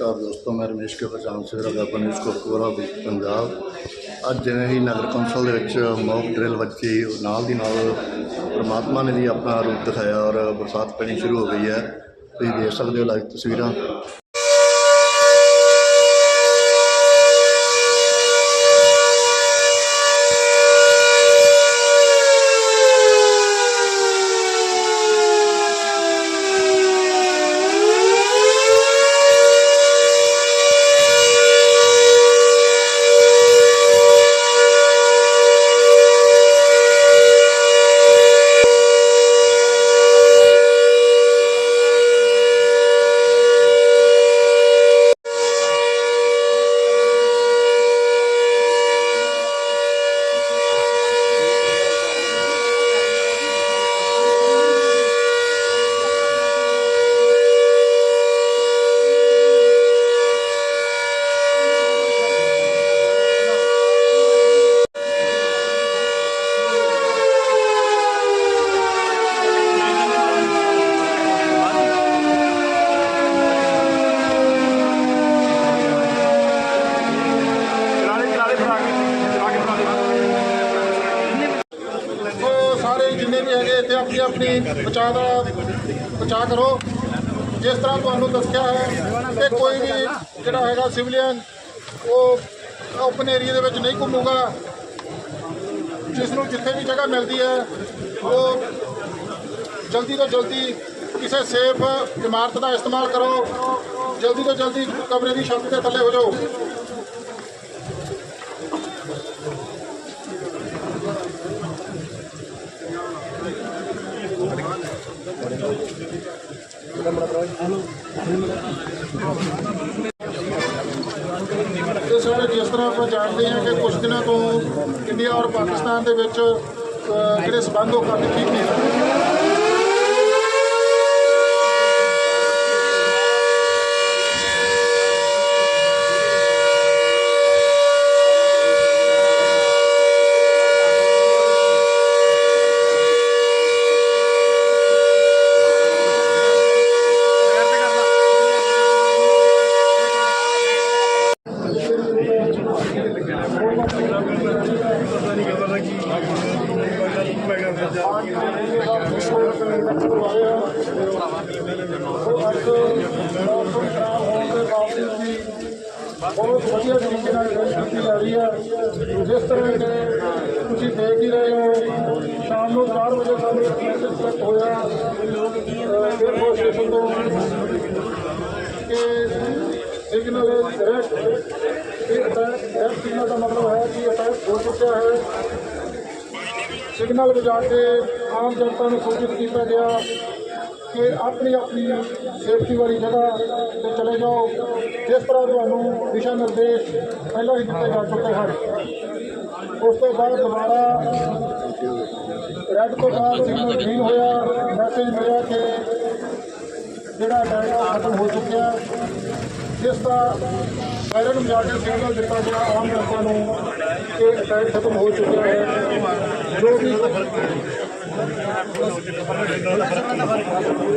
ਨਮਸਕਾਰ ਦੋਸਤੋ, ਮੈਂ ਰਮੇਸ਼ ਕੇ ਪਛਾਣ ਸਿਰ ਦਾ ਨਿਊਜ਼ ਕੋਟਕਪੂਰਾ ਪੰਜਾਬ। ਅੱਜ ਜਿਵੇਂ ਹੀ ਨਗਰ ਕੌਂਸਲ ਦੇ ਵਿੱਚ ਮੌਕ ਡਰਿਲ ਵੱਜੀ, ਨਾਲ ਦੀ ਨਾਲ ਪ੍ਰਮਾਤਮਾ ਨੇ ਵੀ ਆਪਣਾ ਰੂਪ ਦਿਖਾਇਆ ਔਰ ਬਰਸਾਤ ਪੈਣੀ ਸ਼ੁਰੂ ਹੋ ਗਈ ਹੈ। ਤੁਸੀਂ ਦੇਖ ਸਕਦੇ ਹੋ ਲਾਈਵ ਤਸਵੀਰਾਂ ਸੋ ਸਾਰੇ ਜਿੰਨੇ ਵੀ ਹੈਗੇ ਇੱਥੇ ਆਪਣੀ ਆਪਣੀ ਬਚਾਅ ਦਾ ਬਚਾਅ ਕਰੋ। ਜਿਸ ਤਰ੍ਹਾਂ ਤੁਹਾਨੂੰ ਦੱਸਿਆ ਹੈ ਕਿ ਕੋਈ ਵੀ ਜਿਹੜਾ ਹੈਗਾ ਸਿਵਲੀਅਨ ਉਹ ਓਪਨ ਏਰੀਆ ਦੇ ਵਿੱਚ ਨਹੀਂ ਘੁੰਮੂਗਾ। ਜਿਸ ਨੂੰ ਜਿੱਥੇ ਵੀ ਜਗ੍ਹਾ ਮਿਲਦੀ ਹੈ, ਉਹ ਜਲਦੀ ਤੋਂ ਜਲਦੀ ਕਿਸੇ ਸੇਫ ਇਮਾਰਤ ਦਾ ਇਸਤੇਮਾਲ ਕਰੋ। ਜਲਦੀ ਤੋਂ ਜਲਦੀ ਕਮਰੇ ਦੀ ਛੱਤ ਤੇ ਥੱਲੇ ਹੋ ਜਾਓ। ਇਹ ਸਾਰੇ ਜਿਸ ਤਰ੍ਹਾਂ ਆਪਾਂ ਜਾਣਦੇ ਹਾਂ ਕਿ ਕੁਝ ਦਿਨਾਂ ਤੋਂ ਇੰਡੀਆ ਔਰ ਪਾਕਿਸਤਾਨ ਦੇ ਵਿੱਚ ਜਿਹੜੇ ਸਬੰਧ ਉਹ ਕਾਫੀ ਠੀਕ ਨੇ ਬਹੁਤ ਵਧੀਆ ਤਰੀਕੇ ਨਾਲ ਗੱਲ ਕੀਤੀ ਜਾ ਰਹੀ ਹੈ ਜਿਸ ਤਰ੍ਹਾਂ ਕਿ ਤੁਸੀਂ ਦੇਖ ਹੀ ਰਹੇ ਹੋ ਸ਼ਾਮ ਨੂੰ 4 ਵਜੇ ਸਾਨੂੰ ਇੱਕ ਮੈਸੇਜ ਸੈੱਟ ਹੋਇਆ 에어ਪੋਰਟ ਸਟੇਸ਼ਨ ਤੋਂ ਕਿ ਸਿਗਨਲ ਰੈਡ ਇਹ ਅਟੈਕ ਰੈਡ ਸਿਗਨਲ ਦਾ ਮਤਲਬ ਹੈ ਕਿ ਅਟੈਕ ਹੋ ਚੁੱਕਿਆ ਹੈ ਸਿਗਨਲ ਵਜਾ ਕੇ ਆਮ ਜਨਤਾ ਨੂੰ ਸੂਚਿਤ ਕੀਤਾ ਗਿਆ ਕਿ ਆਪਣੀ ਆਪਣੀ ਸੇਫਟੀ ਵਾਲੀ ਜਗ੍ਹਾ ਤੇ ਚਲੇ ਜਾਓ, ਜਿਸ ਤਰ੍ਹਾਂ ਤੁਹਾਨੂੰ ਦਿਸ਼ਾ ਨਿਰਦੇਸ਼ ਪਹਿਲਾਂ ਹੀ ਦਿੱਤੇ ਜਾ ਚੁੱਕੇ ਹਨ। ਉਸ ਤੋਂ ਬਾਅਦ ਦੁਬਾਰਾ ਰੈੱਡ ਤੋਂ ਬਾਅਦ ਸਿਗਨਲ ਗ੍ਰੀਨ ਹੋਇਆ ਮੈਸੇਜ ਮਿਲਿਆ ਕਿ ਜਿਹੜਾ ਅਟੈਕ ਆ ਖਤਮ ਹੋ ਚੁੱਕਿਆ, ਜਿਸ ਦਾ ਸਾਇਰਨ ਵਜਾ ਕੇ ਸਿਗਨਲ ਦਿੱਤਾ ਗਿਆ ਆਮ ਜਨਤਾ ਨੂੰ ਕਿ ਅਟੈਕ ਖਤਮ ਹੋ ਚੁੱਕਿਆ ਹੈ। ਜੋ ਵੀ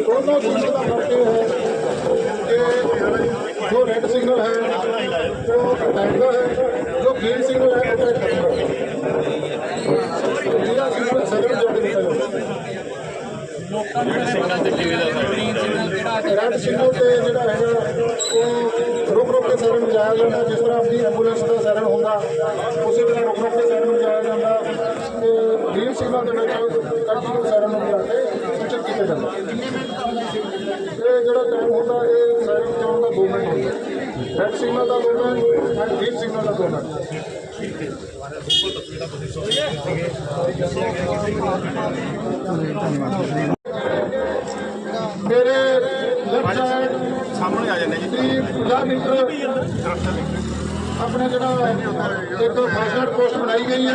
ਦੋਨੋਂ ਸਿਗਨਲ ਦਾ ਫ਼ਰਕ ਇਹ ਹੈ ਕਿ ਜੋ ਰੈੱਡ ਸਿਗਨਲ ਹੈ ਉਹ ਅਟੈਕ ਦਾ ਹੈ, ਜੋ ਗ੍ਰੀਨ ਸਿਗਨਲ ਹੈ, ਉਹ ਅਟੈਕ ਦਾ ਹੈ। ਜਿਹੜਾ ਸਿਗਨਲ ਸਦਰ ਜਾ ਕੇ ਦਿੱਤਾ ਜਾਂਦਾ ਰੈੱਡ ਸਿਗਨਲ ਤੇ ਜਿਹੜਾ ਹੈਗਾ ਉਹ ਰੁਕ ਰੁਕ ਕੇ ਸਾਇਰਨ ਵਜਾਇਆ ਜਾਂਦਾ ਜਿਸ ਤਰ੍ਹਾਂ ਆਪਣੀ ਐਂਬੂਲੈਂਸ ਦਾ ਸਾਇਰਨ ਹੁੰਦਾ ਉਸੇ ਤਰ੍ਹਾਂ ਰੁਕ ਰੁਕ ਕੇ ਸਾਇਰਨ ਵਜਾਇਆ ਜਾਂਦਾ ਤੇ ਗ੍ਰੀਨ ਸਿਗਨਲ ਦੇ ਵਿੱਚ ਕੰਟੀਨਿਊ ਸਾਇਰਨ ਨੂੰ ਵਜਾ ਕੇ ਸੂਚਿਤ ਕੀਤਾ ਜਾਂਦਾ। ਇਹ ਜਿਹੜਾ ਟਾਈਮ ਹੁੰਦਾ ਇਹ ਸਾਇਰਨ ਵਜਾਉਣ ਦਾ 2 ਮਿੰਟ ਹੁੰਦਾ। ਰੈੱਡ ਸਿਗਨਲ ਦਾ 2 ਮਿੰਟ ਐਂਡ ਗ੍ਰੀਨ ਸਿਗਨਲ ਦਾ 2 ਮਿੰਟ। ਮੇਰੇ ਆਪਣੇ ਜਿਹੜਾ ਇੱਕ ਫਾਸਟ ਪੋਸਟ ਬਣਾਈ ਗਈ ਹੈ।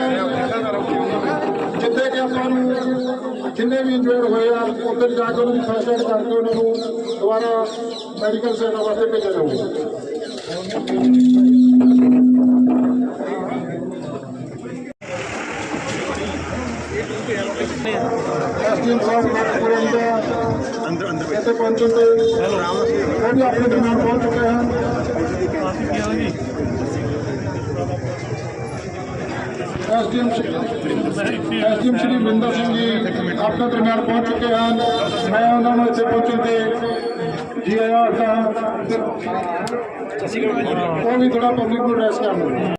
ਜਿੱਥੇ ਕਿ ਆਪਾਂ ਨੂੰ ਜਿੰਨੇ ਵੀ ਇੰਜਰਡ ਹੋਏ ਆ ਉੱਥੇ ਜਾ ਕੇ ਉਹਨਾਂ ਦੀ ਫਸਟ ਕਰਕੇ ਉਹਨਾਂ ਨੂੰ ਦੁਬਾਰਾ ਮੈਡੀਕਲ ਸੇਵਾ ਵਾਸਤੇ ਭੇਜਿਆ ਜਾਊਗਾ। ਐਸਡੀਐਮ ਸਾਹਿਬ ਕੋਟਪੁਰੇ ਦਾ कैसे पहुँचे थे वो भी आपके बीमार पहुँच चुके हैं। डी एम श्री बिंदा सिंह जी अपने दरम्यान पहुँच चुके हैं। मैं उन्होंने इतने पहुँचे थे जी आया था भी थोड़ा पब्लिक को ਨੂੰ कर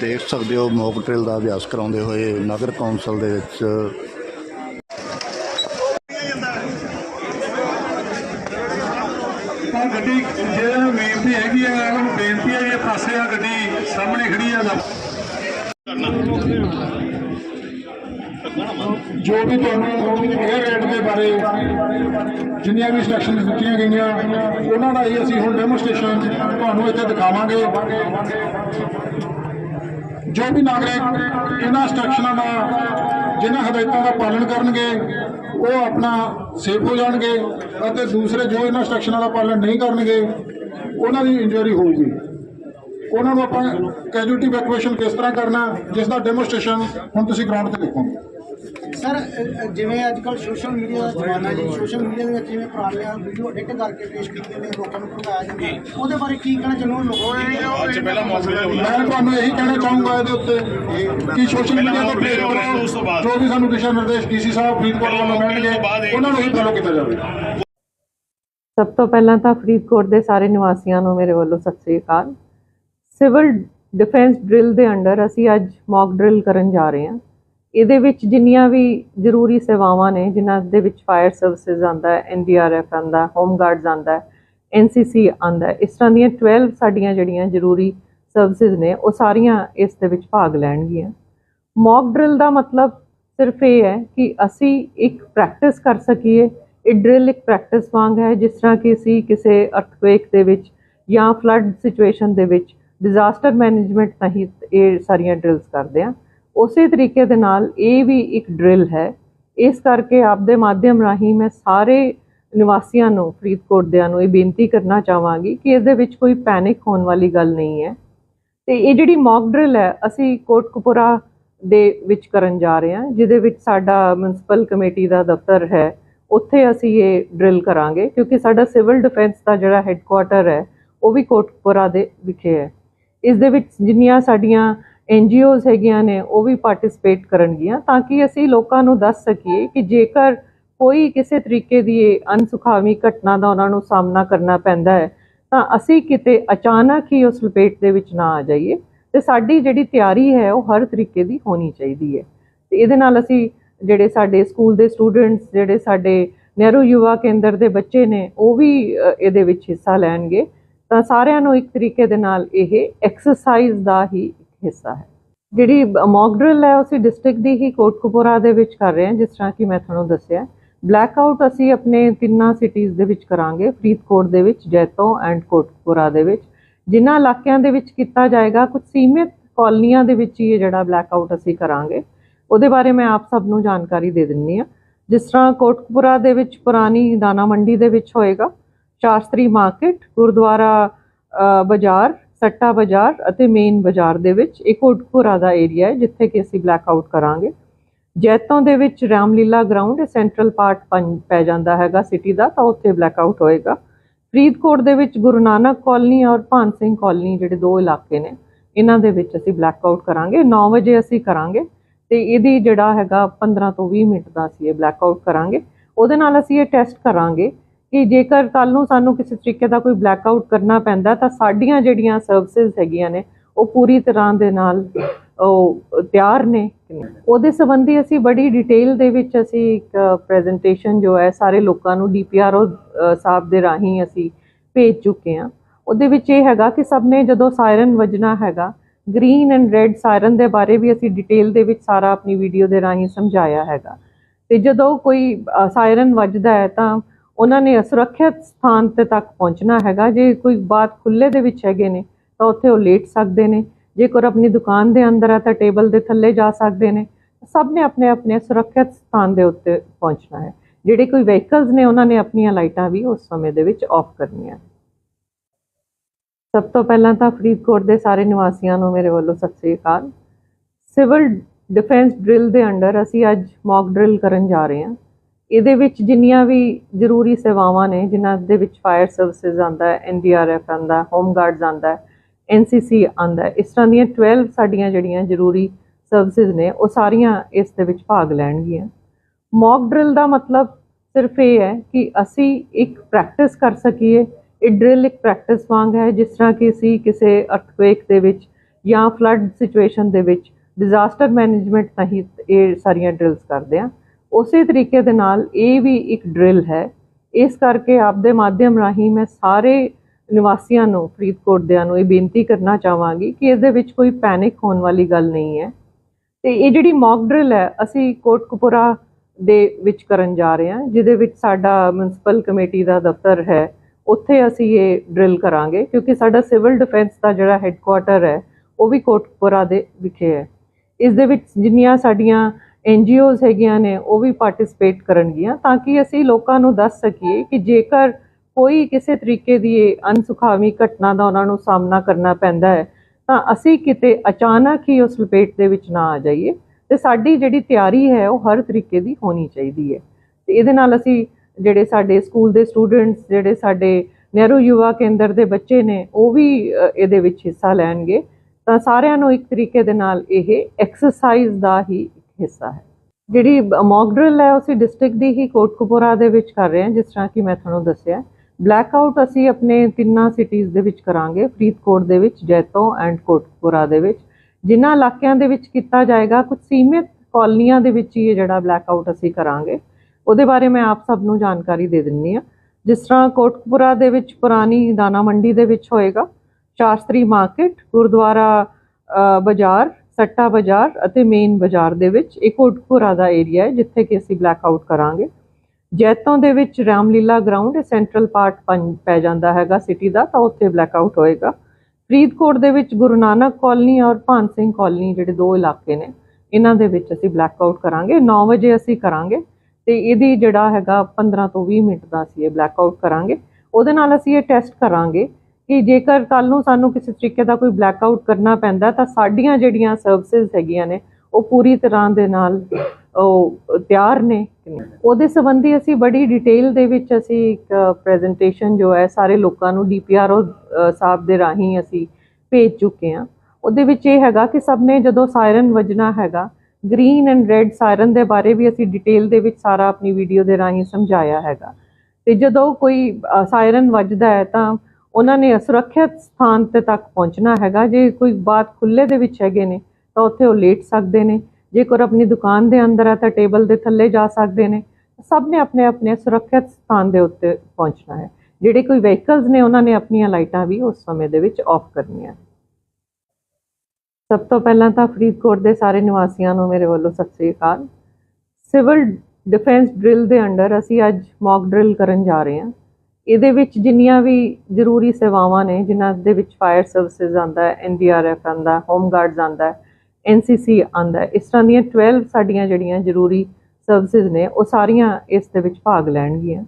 ਦੇਖ ਸਕਦੇ ਹੋ ਮੌਕ ਡਰਿਲ ਦਾ ਅਭਿਆਸ ਕਰਾਉਂਦੇ ਹੋਏ ਨਗਰ ਕੌਂਸਲ ਦੇ ਵਿੱਚ। ਤਾਂ ਗੱਡੀ ਜਿਹੜਾ ਮੇਨ ਤੇ ਹੈਗੀ ਆ ਉਹਨਾਂ ਨੂੰ ਬੇਨਤੀ ਹੈ, ਇਹ ਪਾਸੇ ਆ ਗੱਡੀ ਸਾਹਮਣੇ ਖੜੀ ਆ ਜੋ ਵੀ ਤੁਹਾਨੂੰ 에ਅਰ ਰੇਟ ਦੇ ਬਾਰੇ ਜਿੰਨੀਆਂ ਵੀ ਇੰਸਟਰਕਸ਼ਨਸ ਦਿੱਤੀਆਂ ਗਈਆਂ, ਉਹਨਾਂ ਦਾ ਹੀ ਅਸੀਂ ਹੁਣ ਡੈਮੋਸਟ੍ਰੇਸ਼ਨ ਤੁਹਾਨੂੰ ਇੱਥੇ ਦਿਖਾਵਾਂਗੇ। ਜੋ ਵੀ ਨਾਗਰਿਕ ਇਹਨਾਂ ਇੰਸਟਰਕਸ਼ਨਾਂ ਦਾ, ਜਿਨ੍ਹਾਂ ਹਦਾਇਤਾਂ ਦਾ ਪਾਲਣ ਕਰਨਗੇ, ਉਹ ਆਪਣਾ ਸੇਫ ਹੋ ਜਾਣਗੇ ਅਤੇ ਦੂਸਰੇ ਜੋ ਇਹਨਾਂ ਇੰਸਟਰਕਸ਼ਨਾਂ ਦਾ ਪਾਲਣ ਨਹੀਂ ਕਰਨਗੇ, ਉਹਨਾਂ ਦੀ ਇੰਜਰੀ ਹੋਊਗੀ। ਉਹਨਾਂ ਨੂੰ ਆਪਾਂ ਕੈਜੂਅਲਟੀ ਵੈਕੂਏਸ਼ਨ ਕਿਸ ਤਰ੍ਹਾਂ ਕਰਨਾ, ਜਿਸ ਦਾ ਡੈਮੋਸਟ੍ਰੇਸ਼ਨ ਹੁਣ ਤੁਸੀਂ ਗਰਾਊਂਡ ਤੇ ਦੇਖੋਗੇ। ਸਰ ਜਿਵੇਂ ਅੱਜ ਕੱਲ ਸੋਸ਼ਲ ਮੀਡੀਆ ਦਾ ਜ਼ਮਾਨਾ ਜੀ ਸੋਸ਼ਲ ਮੀਡੀਆ ਦੇ ਵਿੱਚ ਜਿਵੇਂ ਪੁਰਾਣੀਆਂ ਵੀਡੀਓ ਐਡਿਟ ਕਰਕੇ ਪੇਸ਼ ਕੀਤੀਆਂ ਨੇ ਲੋਕਾਂ ਨੂੰ ਭੜਕਾਇਆ ਜਾਂਦਾ ਉਹਦੇ ਬਾਰੇ ਕੀ ਕਹਿਣਾ ਚਾਹੁੰਦੇ ਹੋ? ਲੋਕਾਂ ਅੱਜ ਪਹਿਲਾ ਮੌਸਮ ਮੈਂ ਤੁਹਾਨੂੰ ਇਹੀ ਕਹਿਣਾ ਚਾਹੂੰਗਾ ਇਹਦੇ ਉੱਤੇ ਕਿ ਸੋਸ਼ਲ ਮੀਡੀਆ ਤੇ ਪਲੇਟ ਕਰੋ ਜੋ ਵੀ ਸਾਨੂੰ ਦਿਸ਼ਾ ਨਿਰਦੇਸ਼ ਡੀਸੀ ਸਾਹਿਬ ਫਰੀਦਕੋਟ ਵੱਲੋਂ ਮਿਲਣਗੇ ਉਹਨਾਂ ਨੂੰ ਹੀ ਫੋਲੋ ਕੀਤਾ ਜਾਵੇ। ਸਭ ਤੋਂ ਪਹਿਲਾਂ ਤਾਂ ਫਰੀਦਕੋਟ ਦੇ ਸਾਰੇ ਨਿਵਾਸੀਆਂ ਨੂੰ ਮੇਰੇ ਵੱਲੋਂ ਸਤਿ ਸ੍ਰੀ ਅਕਾਲ। ਸਿਵਲ ਡਿਫੈਂਸ ਡਰਿਲ ਦੇ ਅੰਡਰ ਅਸੀਂ ਅੱਜ ਮੌਕ ਡਰਿਲ ਕਰਨ ਜਾ ਰਹੇ ਹਾਂ। ਇਹਦੇ ਵਿੱਚ ਜਿੰਨੀਆਂ ਵੀ ਜ਼ਰੂਰੀ ਸੇਵਾਵਾਂ ਨੇ, ਜਿਨ੍ਹਾਂ ਦੇ ਵਿੱਚ ਫਾਇਰ ਸਰਵਿਸਿਜ਼ ਆਂਦਾ ਹੈ ਐਨਡੀਆਰਐਫ ਆਂਦਾ ਹੋਮ ਗਾਰਡਸ ਆਂਦਾ ਹੈ ਐਨਸੀਸੀ ਆਂਦਾ ਹੈ ਇਸ ਤਰ੍ਹਾਂ ਦੀਆਂ 12 ਸਾਡੀਆਂ ਜਿਹੜੀਆਂ ਜ਼ਰੂਰੀ ਸਰਵਿਸਿਜ਼ ਨੇ, ਉਹ ਸਾਰੀਆਂ ਇਸ ਦੇ ਵਿੱਚ ਭਾਗ ਲੈਣਗੀਆਂ। ਮੌਕ ਡਰਿਲ ਦਾ ਮਤਲਬ ਸਿਰਫ ਇਹ ਹੈ ਕਿ ਅਸੀਂ ਇੱਕ ਪ੍ਰੈਕਟਿਸ ਕਰ ਸਕੀਏ। ਇਹ ਡਰਿਲ ਇੱਕ ਪ੍ਰੈਕਟਿਸ ਵਾਂਗ ਹੈ, ਜਿਸ ਤਰ੍ਹਾਂ ਕਿ ਅਸੀਂ ਕਿਸੇ ਅਰਥਕੁਏਕ ਦੇ ਵਿੱਚ ਜਾਂ ਫਲੱਡ ਸਿਚੁਏਸ਼ਨ ਦੇ ਵਿੱਚ ਡਿਜ਼ਾਸਟਰ ਮੈਨੇਜਮੈਂਟ ਤਹਿਤ ਇਹ ਸਾਰੀਆਂ ਡਰਿਲਸ ਕਰਦੇ ਆ ਉਸੇ ਤਰੀਕੇ ਦੇ ਨਾਲ ਇਹ ਵੀ ਇੱਕ ਡਰਿਲ ਹੈ। ਇਸ ਕਰਕੇ ਆਪ ਦੇ ਮਾਧਿਅਮ ਰਾਹੀਂ ਮੈਂ ਸਾਰੇ ਨਿਵਾਸੀਆਂ ਨੂੰ, ਫਰੀਦਕੋਟ ਦਿਆਂ ਨੂੰ ਇਹ ਬੇਨਤੀ ਕਰਨਾ ਚਾਹਾਂਗੀ ਕਿ ਇਸ ਦੇ ਵਿੱਚ ਕੋਈ ਪੈਨਿਕ ਹੋਣ ਵਾਲੀ ਗੱਲ ਨਹੀਂ ਹੈ। ਤੇ ਇਹ ਜਿਹੜੀ ਮੌਕ ਡਰਿਲ ਹੈ, ਅਸੀਂ ਕੋਟਕਪੂਰਾ ਦੇ ਵਿੱਚ ਕਰਨ ਜਾ ਰਹੇ ਹਾਂ, ਜਿਹਦੇ ਵਿੱਚ ਸਾਡਾ ਮਿਊਨਿਸਪਲ ਕਮੇਟੀ ਦਾ ਦਫ਼ਤਰ ਹੈ। ਉੱਥੇ ਅਸੀਂ ਇਹ ਡਰਿਲ ਕਰਾਂਗੇ, ਕਿਉਂਕਿ ਸਾਡਾ ਸਿਵਲ ਡਿਫੈਂਸ ਦਾ ਜਿਹੜਾ ਹੈੱਡਕੁਆਟਰ ਹੈ, ਉਹ ਵੀ ਕੋਟਕਪੂਰਾ ਦੇ ਵਿਖੇ ਹੈ। ਇਸ ਦੇ ਵਿੱਚ ਜਿੰਨੀਆਂ ਸਾਡੀਆਂ ਐਨਜੀਓਜ਼ ਹੈਗੀਆਂ ਨੇ, ਉਹ ਵੀ ਪਾਰਟਿਸਿਪੇਟ ਕਰਨਗੀਆਂ ਤਾਂ ਕਿ ਅਸੀਂ ਲੋਕਾਂ ਨੂੰ ਦੱਸ ਸਕੀਏ ਕਿ ਜੇਕਰ ਕੋਈ ਕਿਸੇ ਤਰੀਕੇ ਦੀ ਇਹ ਅਨਸੁਖਾਵੀ ਘਟਨਾ ਦਾ ਉਹਨਾਂ ਨੂੰ ਸਾਹਮਣਾ ਕਰਨਾ ਪੈਂਦਾ ਹੈ, ਤਾਂ ਅਸੀਂ ਕਿਤੇ ਅਚਾਨਕ ਹੀ ਉਸ ਲਪੇਟ ਦੇ ਵਿੱਚ ਨਾ ਆ ਜਾਈਏ ਤੇ ਸਾਡੀ ਜਿਹੜੀ ਤਿਆਰੀ ਹੈ, ਉਹ ਹਰ ਤਰੀਕੇ ਦੀ ਹੋਣੀ ਚਾਹੀਦੀ ਹੈ। ਤੇ ਇਹਦੇ ਨਾਲ ਅਸੀਂ ਜਿਹੜੇ ਸਾਡੇ ਸਕੂਲ ਦੇ ਸਟੂਡੈਂਟਸ, ਜਿਹੜੇ ਸਾਡੇ ਨਹਿਰੂ ਯੁਵਾ ਕੇਂਦਰ ਦੇ ਬੱਚੇ ਨੇ, ਉਹ ਵੀ ਇਹਦੇ ਵਿੱਚ ਹਿੱਸਾ ਲੈਣਗੇ। ਤਾਂ ਸਾਰਿਆਂ ਨੂੰ ਇੱਕ ਤਰੀਕੇ ਦੇ ਨਾਲ ਇਹ ਐਕਸਰਸਾਈਜ਼ ਦਾ ਹੀ ਹਿੱਸਾ ਹੈ। ਜਿਹੜੀ ਮੌਕ ਡਰਿਲ ਹੈ ਉਹ ਅਸੀਂ ਡਿਸਟ੍ਰਿਕਟ ਦੀ ਹੀ ਕੋਟਕਪੂਰਾ ਦੇ ਵਿੱਚ ਕਰ ਰਹੇ ਹਾਂ, ਜਿਸ ਤਰ੍ਹਾਂ ਕਿ ਮੈਂ ਤੁਹਾਨੂੰ ਦੱਸਿਆ। ਬਲੈਕ ਆਊਟ ਅਸੀਂ ਆਪਣੇ ਤਿੰਨਾਂ ਸਿਟੀਜ਼ ਦੇ ਵਿੱਚ ਕਰਾਂਗੇ, ਫਰੀਦਕੋਟ ਦੇ ਵਿੱਚ, ਜੈਤੋ ਐਂਡ ਕੋਟਕਪੂਰਾ ਦੇ ਵਿੱਚ। ਜਿਨ੍ਹਾਂ ਇਲਾਕਿਆਂ ਦੇ ਵਿੱਚ ਕੀਤਾ ਜਾਏਗਾ, ਕੁਝ ਸੀਮਿਤ ਕਾਲਨੀਆਂ ਦੇ ਵਿੱਚ ਹੀ ਇਹ ਜਿਹੜਾ ਬਲੈਕ ਆਊਟ ਅਸੀਂ ਕਰਾਂਗੇ। ਉਹਦੇ ਬਾਰੇ ਮੈਂ ਆਪ ਸਭ ਨੂੰ ਜਾਣਕਾਰੀ ਦੇ ਦਿੰਨੀ ਆ ਜਿਸ ਤਰ੍ਹਾਂ ਕੋਟਕਪੂਰਾ ਦੇ ਵਿੱਚ ਪੁਰਾਣੀ ਦਾਣਾ ਮੰਡੀ ਦੇ ਵਿੱਚ ਹੋਏਗਾ ਸ਼ਾਸਤਰੀ ਮਾਰਕੀਟ ਗੁਰਦੁਆਰਾ ਬਾਜ਼ਾਰ ਸੱਟਾ ਬਾਜ਼ਾਰ ਅਤੇ ਮੇਨ ਬਾਜ਼ਾਰ ਦੇ ਵਿੱਚ ਇਹ ਕੋਟਕਪੂਰਾ ਦਾ ਏਰੀਆ ਹੈ, ਜਿੱਥੇ ਕਿ ਅਸੀਂ ਬਲੈਕ ਆਊਟ ਕਰਾਂਗੇ। ਜੈਤੋਂ ਦੇ ਵਿੱਚ ਰਾਮਲੀਲਾ ਗਰਾਊਂਡ ਸੈਂਟਰਲ ਪਾਰਟ ਪੈ ਜਾਂਦਾ ਹੈਗਾ ਸਿਟੀ ਦਾ, ਤਾਂ ਉੱਥੇ ਬਲੈਕ ਆਊਟ ਹੋਏਗਾ। ਫਰੀਦਕੋਟ ਦੇ ਵਿੱਚ ਗੁਰੂ ਨਾਨਕ ਕਾਲਨੀ ਔਰ ਭਾਨ ਸਿੰਘ ਕਾਲਨੀ ਜਿਹੜੇ ਦੋ ਇਲਾਕੇ ਨੇ, ਇਹਨਾਂ ਦੇ ਵਿੱਚ ਅਸੀਂ ਬਲੈਕ ਆਊਟ ਕਰਾਂਗੇ। 9 ਵਜੇ ਅਸੀਂ ਕਰਾਂਗੇ ਤੇ ਇਹਦੀ ਜਿਹੜਾ ਹੈਗਾ 15 ਤੋਂ 20 ਮਿੰਟ ਦਾ ਅਸੀਂ ਇਹ ਬਲੈਕ ਆਊਟ ਕਰਾਂਗੇ। ਉਹਦੇ ਨਾਲ ਅਸੀਂ ਇਹ ਟੈਸਟ ਕਰਾਂਗੇ ਕਿ ਜੇਕਰ ਕੱਲ ਨੂੰ ਸਾਨੂੰ ਕਿਸੇ ਤਰੀਕੇ ਦਾ ਕੋਈ ਬਲੈਕ ਆਊਟ ਕਰਨਾ ਪੈਂਦਾ, ਤਾਂ ਸਾਡੀਆਂ ਜਿਹੜੀਆਂ ਸਰਵਿਸਿਜ਼ ਹੈਗੀਆਂ ਨੇ, ਉਹ ਪੂਰੀ ਤਰ੍ਹਾਂ ਦੇ ਨਾਲ ਉਹ ਤਿਆਰ ਨੇ। ਉਹਦੇ ਸੰਬੰਧੀ ਅਸੀਂ ਬੜੀ ਡਿਟੇਲ ਦੇ ਵਿੱਚ ਅਸੀਂ ਇੱਕ ਪ੍ਰੈਜੈਂਟੇਸ਼ਨ ਜੋ ਹੈ, ਸਾਰੇ ਲੋਕਾਂ ਨੂੰ ਡੀਪੀਆਰਓ ਸਾਹਿਬ ਦੇ ਰਾਹੀਂ ਅਸੀਂ ਭੇਜ ਚੁੱਕੇ ਹਾਂ। ਉਹਦੇ ਵਿੱਚ ਇਹ ਹੈਗਾ ਕਿ ਸਭ ਨੇ ਜਦੋਂ ਸਾਇਰਨ ਵੱਜਣਾ ਹੈਗਾ ਗ੍ਰੀਨ ਐਂਡ ਰੈੱਡ ਸਾਇਰਨ ਦੇ ਬਾਰੇ ਵੀ ਅਸੀਂ ਡਿਟੇਲ ਦੇ ਵਿੱਚ ਸਾਰਾ ਆਪਣੀ ਵੀਡੀਓ ਦੇ ਰਾਹੀਂ ਸਮਝਾਇਆ ਹੈਗਾ। ਤੇ ਜਦੋਂ ਕੋਈ ਸਾਇਰਨ ਵੱਜਦਾ ਹੈ ਤਾਂ ਉਹਨਾਂ ਨੇ ਸੁਰੱਖਿਅਤ ਸਥਾਨ ਤੇ ਤੱਕ ਪਹੁੰਚਣਾ ਹੈਗਾ। ਜੇ ਕੋਈ ਬਾਤ ਖੁੱਲੇ ਦੇ ਵਿੱਚ ਹੈਗੇ ਨੇ, ਤਾਂ ਉੱਥੇ ਉਹ ਲੇਟ ਸਕਦੇ ਨੇ। ਜੇਕਰ ਆਪਣੀ ਦੁਕਾਨ ਦੇ ਅੰਦਰ ਆ, ਤਾਂ ਟੇਬਲ ਦੇ ਥੱਲੇ ਜਾ ਸਕਦੇ ਨੇ। ਸਭ ਨੇ ਆਪਣੇ ਆਪਣੇ ਸੁਰੱਖਿਅਤ ਸਥਾਨ ਦੇ ਉੱਤੇ ਪਹੁੰਚਣਾ ਹੈ। ਜਿਹੜੇ ਕੋਈ ਵਹੀਕਲਸ ਨੇ, ਉਹਨਾਂ ਨੇ ਆਪਣੀਆਂ ਲਾਈਟਾਂ ਵੀ ਉਸ ਸਮੇਂ ਦੇ ਵਿੱਚ ਆਫ ਕਰਨੀਆਂ। ਸਭ ਤੋਂ ਪਹਿਲਾਂ ਤਾਂ ਫਰੀਦਕੋਟ ਦੇ ਸਾਰੇ ਨਿਵਾਸੀਆਂ ਨੂੰ ਮੇਰੇ ਵੱਲੋਂ ਸਤਿ ਸ੍ਰੀ ਅਕਾਲ। ਸਿਵਲ ਡਿਫੈਂਸ ਡਰਿਲ ਦੇ ਅੰਡਰ ਅਸੀਂ ਅੱਜ ਮੌਕ ਡਰਿਲ ਕਰਨ ਜਾ ਰਹੇ ਹਾਂ। ਇਹਦੇ ਵਿੱਚ ਜਿੰਨੀਆਂ ਵੀ ਜ਼ਰੂਰੀ ਸੇਵਾਵਾਂ ਨੇ, ਜਿਨ੍ਹਾਂ ਦੇ ਵਿੱਚ ਫਾਇਰ ਸਰਵਿਸਿਜ਼ ਆਂਦਾ ਹੈ ਐਨਡੀਆਰਐਫ ਆਂਦਾ ਹੋਮ ਗਾਰਡਸ ਆਂਦਾ ਹੈ ਐਨਸੀਸੀ ਆਂਦਾ ਹੈ ਇਸ ਤਰ੍ਹਾਂ ਦੀਆਂ 12 ਸਾਡੀਆਂ ਜਿਹੜੀਆਂ ਜ਼ਰੂਰੀ ਸਰਵਿਸਿਜ਼ ਨੇ, ਉਹ ਸਾਰੀਆਂ ਇਸ ਦੇ ਵਿੱਚ ਭਾਗ ਲੈਣਗੀਆਂ। ਮੌਕ ਡਰਿਲ ਦਾ ਮਤਲਬ ਸਿਰਫ ਇਹ ਹੈ ਕਿ ਅਸੀਂ ਇੱਕ ਪ੍ਰੈਕਟਿਸ ਕਰ ਸਕੀਏ। ਇਹ ਡਰਿਲ ਇੱਕ ਪ੍ਰੈਕਟਿਸ ਵਾਂਗ ਹੈ, ਜਿਸ ਤਰ੍ਹਾਂ ਕਿ ਅਸੀਂ ਕਿਸੇ ਅਰਥਕੁਏਕ ਦੇ ਵਿੱਚ ਜਾਂ ਫਲੱਡ ਸਿਚੁਏਸ਼ਨ ਦੇ ਵਿੱਚ ਡਿਜ਼ਾਸਟਰ ਮੈਨੇਜਮੈਂਟ ਤਹਿਤ ਇਹ ਸਾਰੀਆਂ ਡਰਿਲਸ ਕਰਦੇ ਆ ਉਸੇ ਤਰੀਕੇ ਦੇ ਨਾਲ ਇਹ ਵੀ ਇੱਕ ਡਰਿਲ ਹੈ। ਇਸ ਕਰਕੇ ਆਪ ਦੇ ਮਾਧਿਅਮ ਰਾਹੀਂ ਮੈਂ ਸਾਰੇ ਨਿਵਾਸੀਆਂ ਨੂੰ, ਫਰੀਦਕੋਟ ਦਿਆਂ ਨੂੰ ਇਹ ਬੇਨਤੀ ਕਰਨਾ ਚਾਹਾਂਗੀ ਕਿ ਇਸ ਦੇ ਵਿੱਚ ਕੋਈ ਪੈਨਿਕ ਹੋਣ ਵਾਲੀ ਗੱਲ ਨਹੀਂ ਹੈ। ਤੇ ਇਹ ਜਿਹੜੀ ਮੌਕ ਡਰਿਲ ਹੈ, ਅਸੀਂ ਕੋਟਕਪੂਰਾ ਦੇ ਵਿੱਚ ਕਰਨ ਜਾ ਰਹੇ ਹਾਂ, ਜਿਹਦੇ ਵਿੱਚ ਸਾਡਾ ਮਿਊਨਿਸਪਲ ਕਮੇਟੀ ਦਾ ਦਫ਼ਤਰ ਹੈ। ਉੱਥੇ ਅਸੀਂ ਇਹ ਡਰਿਲ ਕਰਾਂਗੇ, ਕਿਉਂਕਿ ਸਾਡਾ ਸਿਵਲ ਡਿਫੈਂਸ ਦਾ ਜਿਹੜਾ ਹੈੱਡਕੁਆਟਰ ਹੈ, ਉਹ ਵੀ ਕੋਟਕਪੂਰਾ ਦੇ ਵਿਖੇ ਹੈ। ਇਸ ਦੇ ਵਿੱਚ ਜਿੰਨੀਆਂ ਸਾਡੀਆਂ ਐਨਜੀਓਜ਼ ਹੈਗੀਆਂ ਨੇ, ਉਹ ਵੀ ਪਾਰਟਿਸਿਪੇਟ ਕਰਨਗੀਆਂ ਤਾਂ ਕਿ ਅਸੀਂ ਲੋਕਾਂ ਨੂੰ ਦੱਸ ਸਕੀਏ ਕਿ ਜੇਕਰ ਕੋਈ ਕਿਸੇ ਤਰੀਕੇ ਦੀ ਇਹ ਅਨਸੁਖਾਵੀ ਘਟਨਾ ਦਾ ਉਹਨਾਂ ਨੂੰ ਸਾਹਮਣਾ ਕਰਨਾ ਪੈਂਦਾ ਹੈ, ਤਾਂ ਅਸੀਂ ਕਿਤੇ ਅਚਾਨਕ ਹੀ ਉਸ ਲਪੇਟ ਦੇ ਵਿੱਚ ਨਾ ਆ ਜਾਈਏ ਤੇ ਸਾਡੀ ਜਿਹੜੀ ਤਿਆਰੀ ਹੈ, ਉਹ ਹਰ ਤਰੀਕੇ ਦੀ ਹੋਣੀ ਚਾਹੀਦੀ ਹੈ। ਤੇ ਇਹਦੇ ਨਾਲ ਅਸੀਂ ਜਿਹੜੇ ਸਾਡੇ ਸਕੂਲ ਦੇ ਸਟੂਡੈਂਟਸ, ਜਿਹੜੇ ਸਾਡੇ ਨਹਿਰੂ ਯੁਵਾ ਕੇਂਦਰ ਦੇ ਬੱਚੇ ਨੇ, ਉਹ ਵੀ ਇਹਦੇ ਵਿੱਚ ਹਿੱਸਾ ਲੈਣਗੇ। ਤਾਂ ਸਾਰਿਆਂ ਨੂੰ ਇੱਕ ਤਰੀਕੇ ਦੇ ਨਾਲ ਇਹ ਐਕਸਰਸਾਈਜ਼ ਦਾ ਹੀ ਹਿੱਸਾ ਹੈ। ਜਿਹੜੀ ਮੌਕ ਡਰਿਲ ਹੈ, ਉਹ ਅਸੀਂ ਡਿਸਟ੍ਰਿਕਟ ਦੀ ਹੀ ਕੋਟਕਪੂਰਾ ਦੇ ਵਿੱਚ ਕਰ ਰਹੇ ਹਾਂ, ਜਿਸ ਤਰ੍ਹਾਂ ਕਿ ਮੈਂ ਤੁਹਾਨੂੰ ਦੱਸਿਆ। ਬਲੈਕ ਆਊਟ ਅਸੀਂ ਆਪਣੇ ਤਿੰਨਾਂ ਸਿਟੀਜ਼ ਦੇ ਵਿੱਚ ਕਰਾਂਗੇ, ਫਰੀਦਕੋਟ ਦੇ ਵਿੱਚ, ਜੈਤੋ ਐਂਡ ਕੋਟਕਪੂਰਾ ਦੇ ਵਿੱਚ। ਜਿਨ੍ਹਾਂ ਇਲਾਕਿਆਂ ਦੇ ਵਿੱਚ ਕੀਤਾ ਜਾਏਗਾ, ਕੁਝ ਸੀਮਿਤ ਕਾਲਨੀਆਂ ਦੇ ਵਿੱਚ ਹੀ ਇਹ ਜਿਹੜਾ ਬਲੈਕ ਆਊਟ ਅਸੀਂ ਕਰਾਂਗੇ। ਉਹਦੇ ਬਾਰੇ ਮੈਂ ਆਪ ਸਭ ਨੂੰ ਜਾਣਕਾਰੀ ਦੇ ਦਿੰਨੀ ਆ ਜਿਸ ਤਰ੍ਹਾਂ ਕੋਟਕਪੂਰਾ ਦੇ ਵਿੱਚ ਪੁਰਾਣੀ ਦਾਣਾ ਮੰਡੀ ਦੇ ਵਿੱਚ ਹੋਏਗਾ, ਸ਼ਾਸਤਰੀ ਮਾਰਕੀਟ ਗੁਰਦੁਆਰਾ ਬਾਜ਼ਾਰ ਸੱਟਾ ਬਾਜ਼ਾਰ ਅਤੇ ਮੇਨ ਬਾਜ਼ਾਰ ਦੇ ਵਿੱਚ ਇਹ ਕੋਟਕਪੂਰਾ ਦਾ ਏਰੀਆ ਹੈ, ਜਿੱਥੇ ਕਿ ਅਸੀਂ ਬਲੈਕ ਆਊਟ ਕਰਾਂਗੇ। ਜੈਤੋਂ ਦੇ ਵਿੱਚ ਰਾਮਲੀਲਾ ਗਰਾਊਂਡ ਇਹ ਸੈਂਟਰਲ ਪਾਰਟ ਪੈ ਜਾਂਦਾ ਹੈਗਾ ਸਿਟੀ ਦਾ, ਤਾਂ ਉੱਥੇ ਬਲੈਕ ਆਊਟ ਹੋਏਗਾ। ਫਰੀਦਕੋਟ ਦੇ ਵਿੱਚ ਗੁਰੂ ਨਾਨਕ ਕਾਲਨੀ ਔਰ ਭਾਨ ਸਿੰਘ ਕਾਲਨੀ ਜਿਹੜੇ ਦੋ ਇਲਾਕੇ ਨੇ, ਇਹਨਾਂ ਦੇ ਵਿੱਚ ਅਸੀਂ ਬਲੈਕ ਆਊਟ ਕਰਾਂਗੇ। 9 ਵਜੇ ਅਸੀਂ ਕਰਾਂਗੇ ਤੇ ਇਹਦੀ ਜਿਹੜਾ ਹੈਗਾ 15 ਤੋਂ 20 ਮਿੰਟ ਦਾ ਅਸੀਂ ਇਹ ਬਲੈਕ ਆਊਟ ਕਰਾਂਗੇ। ਉਹਦੇ ਨਾਲ ਅਸੀਂ ਇਹ ਟੈਸਟ ਕਰਾਂਗੇ ਕਿ ਜੇਕਰ ਕੱਲ ਨੂੰ ਸਾਨੂੰ ਕਿਸੇ ਤਰੀਕੇ ਦਾ ਕੋਈ ਬਲੈਕ ਆਊਟ ਕਰਨਾ ਪੈਂਦਾ, ਤਾਂ ਸਾਡੀਆਂ ਜਿਹੜੀਆਂ ਸਰਵਿਸਿਜ਼ ਹੈਗੀਆਂ ਨੇ, ਉਹ ਪੂਰੀ ਤਰ੍ਹਾਂ ਦੇ ਨਾਲ ਉਹ ਤਿਆਰ ਨੇ। ਉਹਦੇ ਸੰਬੰਧੀ ਅਸੀਂ ਬੜੀ ਡਿਟੇਲ ਦੇ ਵਿੱਚ ਅਸੀਂ ਇੱਕ ਪ੍ਰੈਜੈਂਟੇਸ਼ਨ ਜੋ ਹੈ, ਸਾਰੇ ਲੋਕਾਂ ਨੂੰ ਡੀਪੀਆਰਓ ਸਾਹਿਬ ਦੇ ਰਾਹੀਂ ਅਸੀਂ ਭੇਜ ਚੁੱਕੇ ਹਾਂ। ਉਹਦੇ ਵਿੱਚ ਇਹ ਹੈਗਾ ਕਿ ਸਭ ਨੇ ਜਦੋਂ ਸਾਇਰਨ ਵੱਜਣਾ ਹੈਗਾ ਗ੍ਰੀਨ ਐਂਡ ਰੈੱਡ ਸਾਇਰਨ ਦੇ ਬਾਰੇ ਵੀ ਅਸੀਂ ਡਿਟੇਲ ਦੇ ਵਿੱਚ ਸਾਰਾ ਆਪਣੀ ਵੀਡੀਓ ਦੇ ਰਾਹੀਂ ਸਮਝਾਇਆ ਹੈਗਾ। ਤੇ ਜਦੋਂ ਕੋਈ ਸਾਇਰਨ ਵੱਜਦਾ ਹੈ ਤਾਂ ਉਹਨਾਂ ਨੇ ਸੁਰੱਖਿਅਤ ਸਥਾਨ ਤੇ ਤੱਕ ਪਹੁੰਚਣਾ ਹੈਗਾ। ਜੇ ਕੋਈ ਬਾਤ ਖੁੱਲੇ ਦੇ ਵਿੱਚ ਹੈਗੇ ਨੇ, ਤਾਂ ਉੱਥੇ ਉਹ ਲੇਟ ਸਕਦੇ ਨੇ। ਜੇਕਰ ਆਪਣੀ ਦੁਕਾਨ ਦੇ ਅੰਦਰ ਆ, ਤਾਂ ਟੇਬਲ ਦੇ ਥੱਲੇ ਜਾ ਸਕਦੇ ਨੇ। ਸਭ ਨੇ ਆਪਣੇ ਆਪਣੇ ਸੁਰੱਖਿਅਤ ਸਥਾਨ ਦੇ ਉੱਤੇ ਪਹੁੰਚਣਾ ਹੈ। ਜਿਹੜੇ ਕੋਈ ਵਹੀਕਲਸ ਨੇ, ਉਹਨਾਂ ਨੇ ਆਪਣੀਆਂ ਲਾਈਟਾਂ ਵੀ ਉਸ ਸਮੇਂ ਦੇ ਵਿੱਚ ਆਫ ਕਰਨੀਆਂ। ਸਭ ਤੋਂ ਪਹਿਲਾਂ ਤਾਂ ਫਰੀਦਕੋਟ ਦੇ ਸਾਰੇ ਨਿਵਾਸੀਆਂ ਨੂੰ ਮੇਰੇ ਵੱਲੋਂ ਸਤਿ ਸ੍ਰੀ ਅਕਾਲ। ਸਿਵਲ ਡਿਫੈਂਸ ਡਰਿਲ ਦੇ ਅੰਡਰ ਅਸੀਂ ਅੱਜ ਮੌਕ ਡਰਿਲ ਕਰਨ ਜਾ ਰਹੇ ਹਾਂ। ਇਹਦੇ ਵਿੱਚ ਜਿੰਨੀਆਂ ਵੀ ਜ਼ਰੂਰੀ ਸੇਵਾਵਾਂ ਨੇ, ਜਿਨ੍ਹਾਂ ਦੇ ਵਿੱਚ ਫਾਇਰ ਸਰਵਿਸਿਜ਼ ਆਂਦਾ ਹੈ ਐਨਡੀਆਰਐਫ ਆਂਦਾ ਹੈ ਹੋਮ ਗਾਰਡਸ ਆਂਦਾ ਹੈ ਐਨਸੀਸੀ ਆਂਦਾ ਹੈ, ਇਸ ਤਰ੍ਹਾਂ ਦੀਆਂ 12 ਸਾਡੀਆਂ ਜਿਹੜੀਆਂ ਜ਼ਰੂਰੀ ਸਰਵਿਸਿਜ਼ ਨੇ, ਉਹ ਸਾਰੀਆਂ ਇਸ ਦੇ ਵਿੱਚ ਭਾਗ ਲੈਣਗੀਆਂ।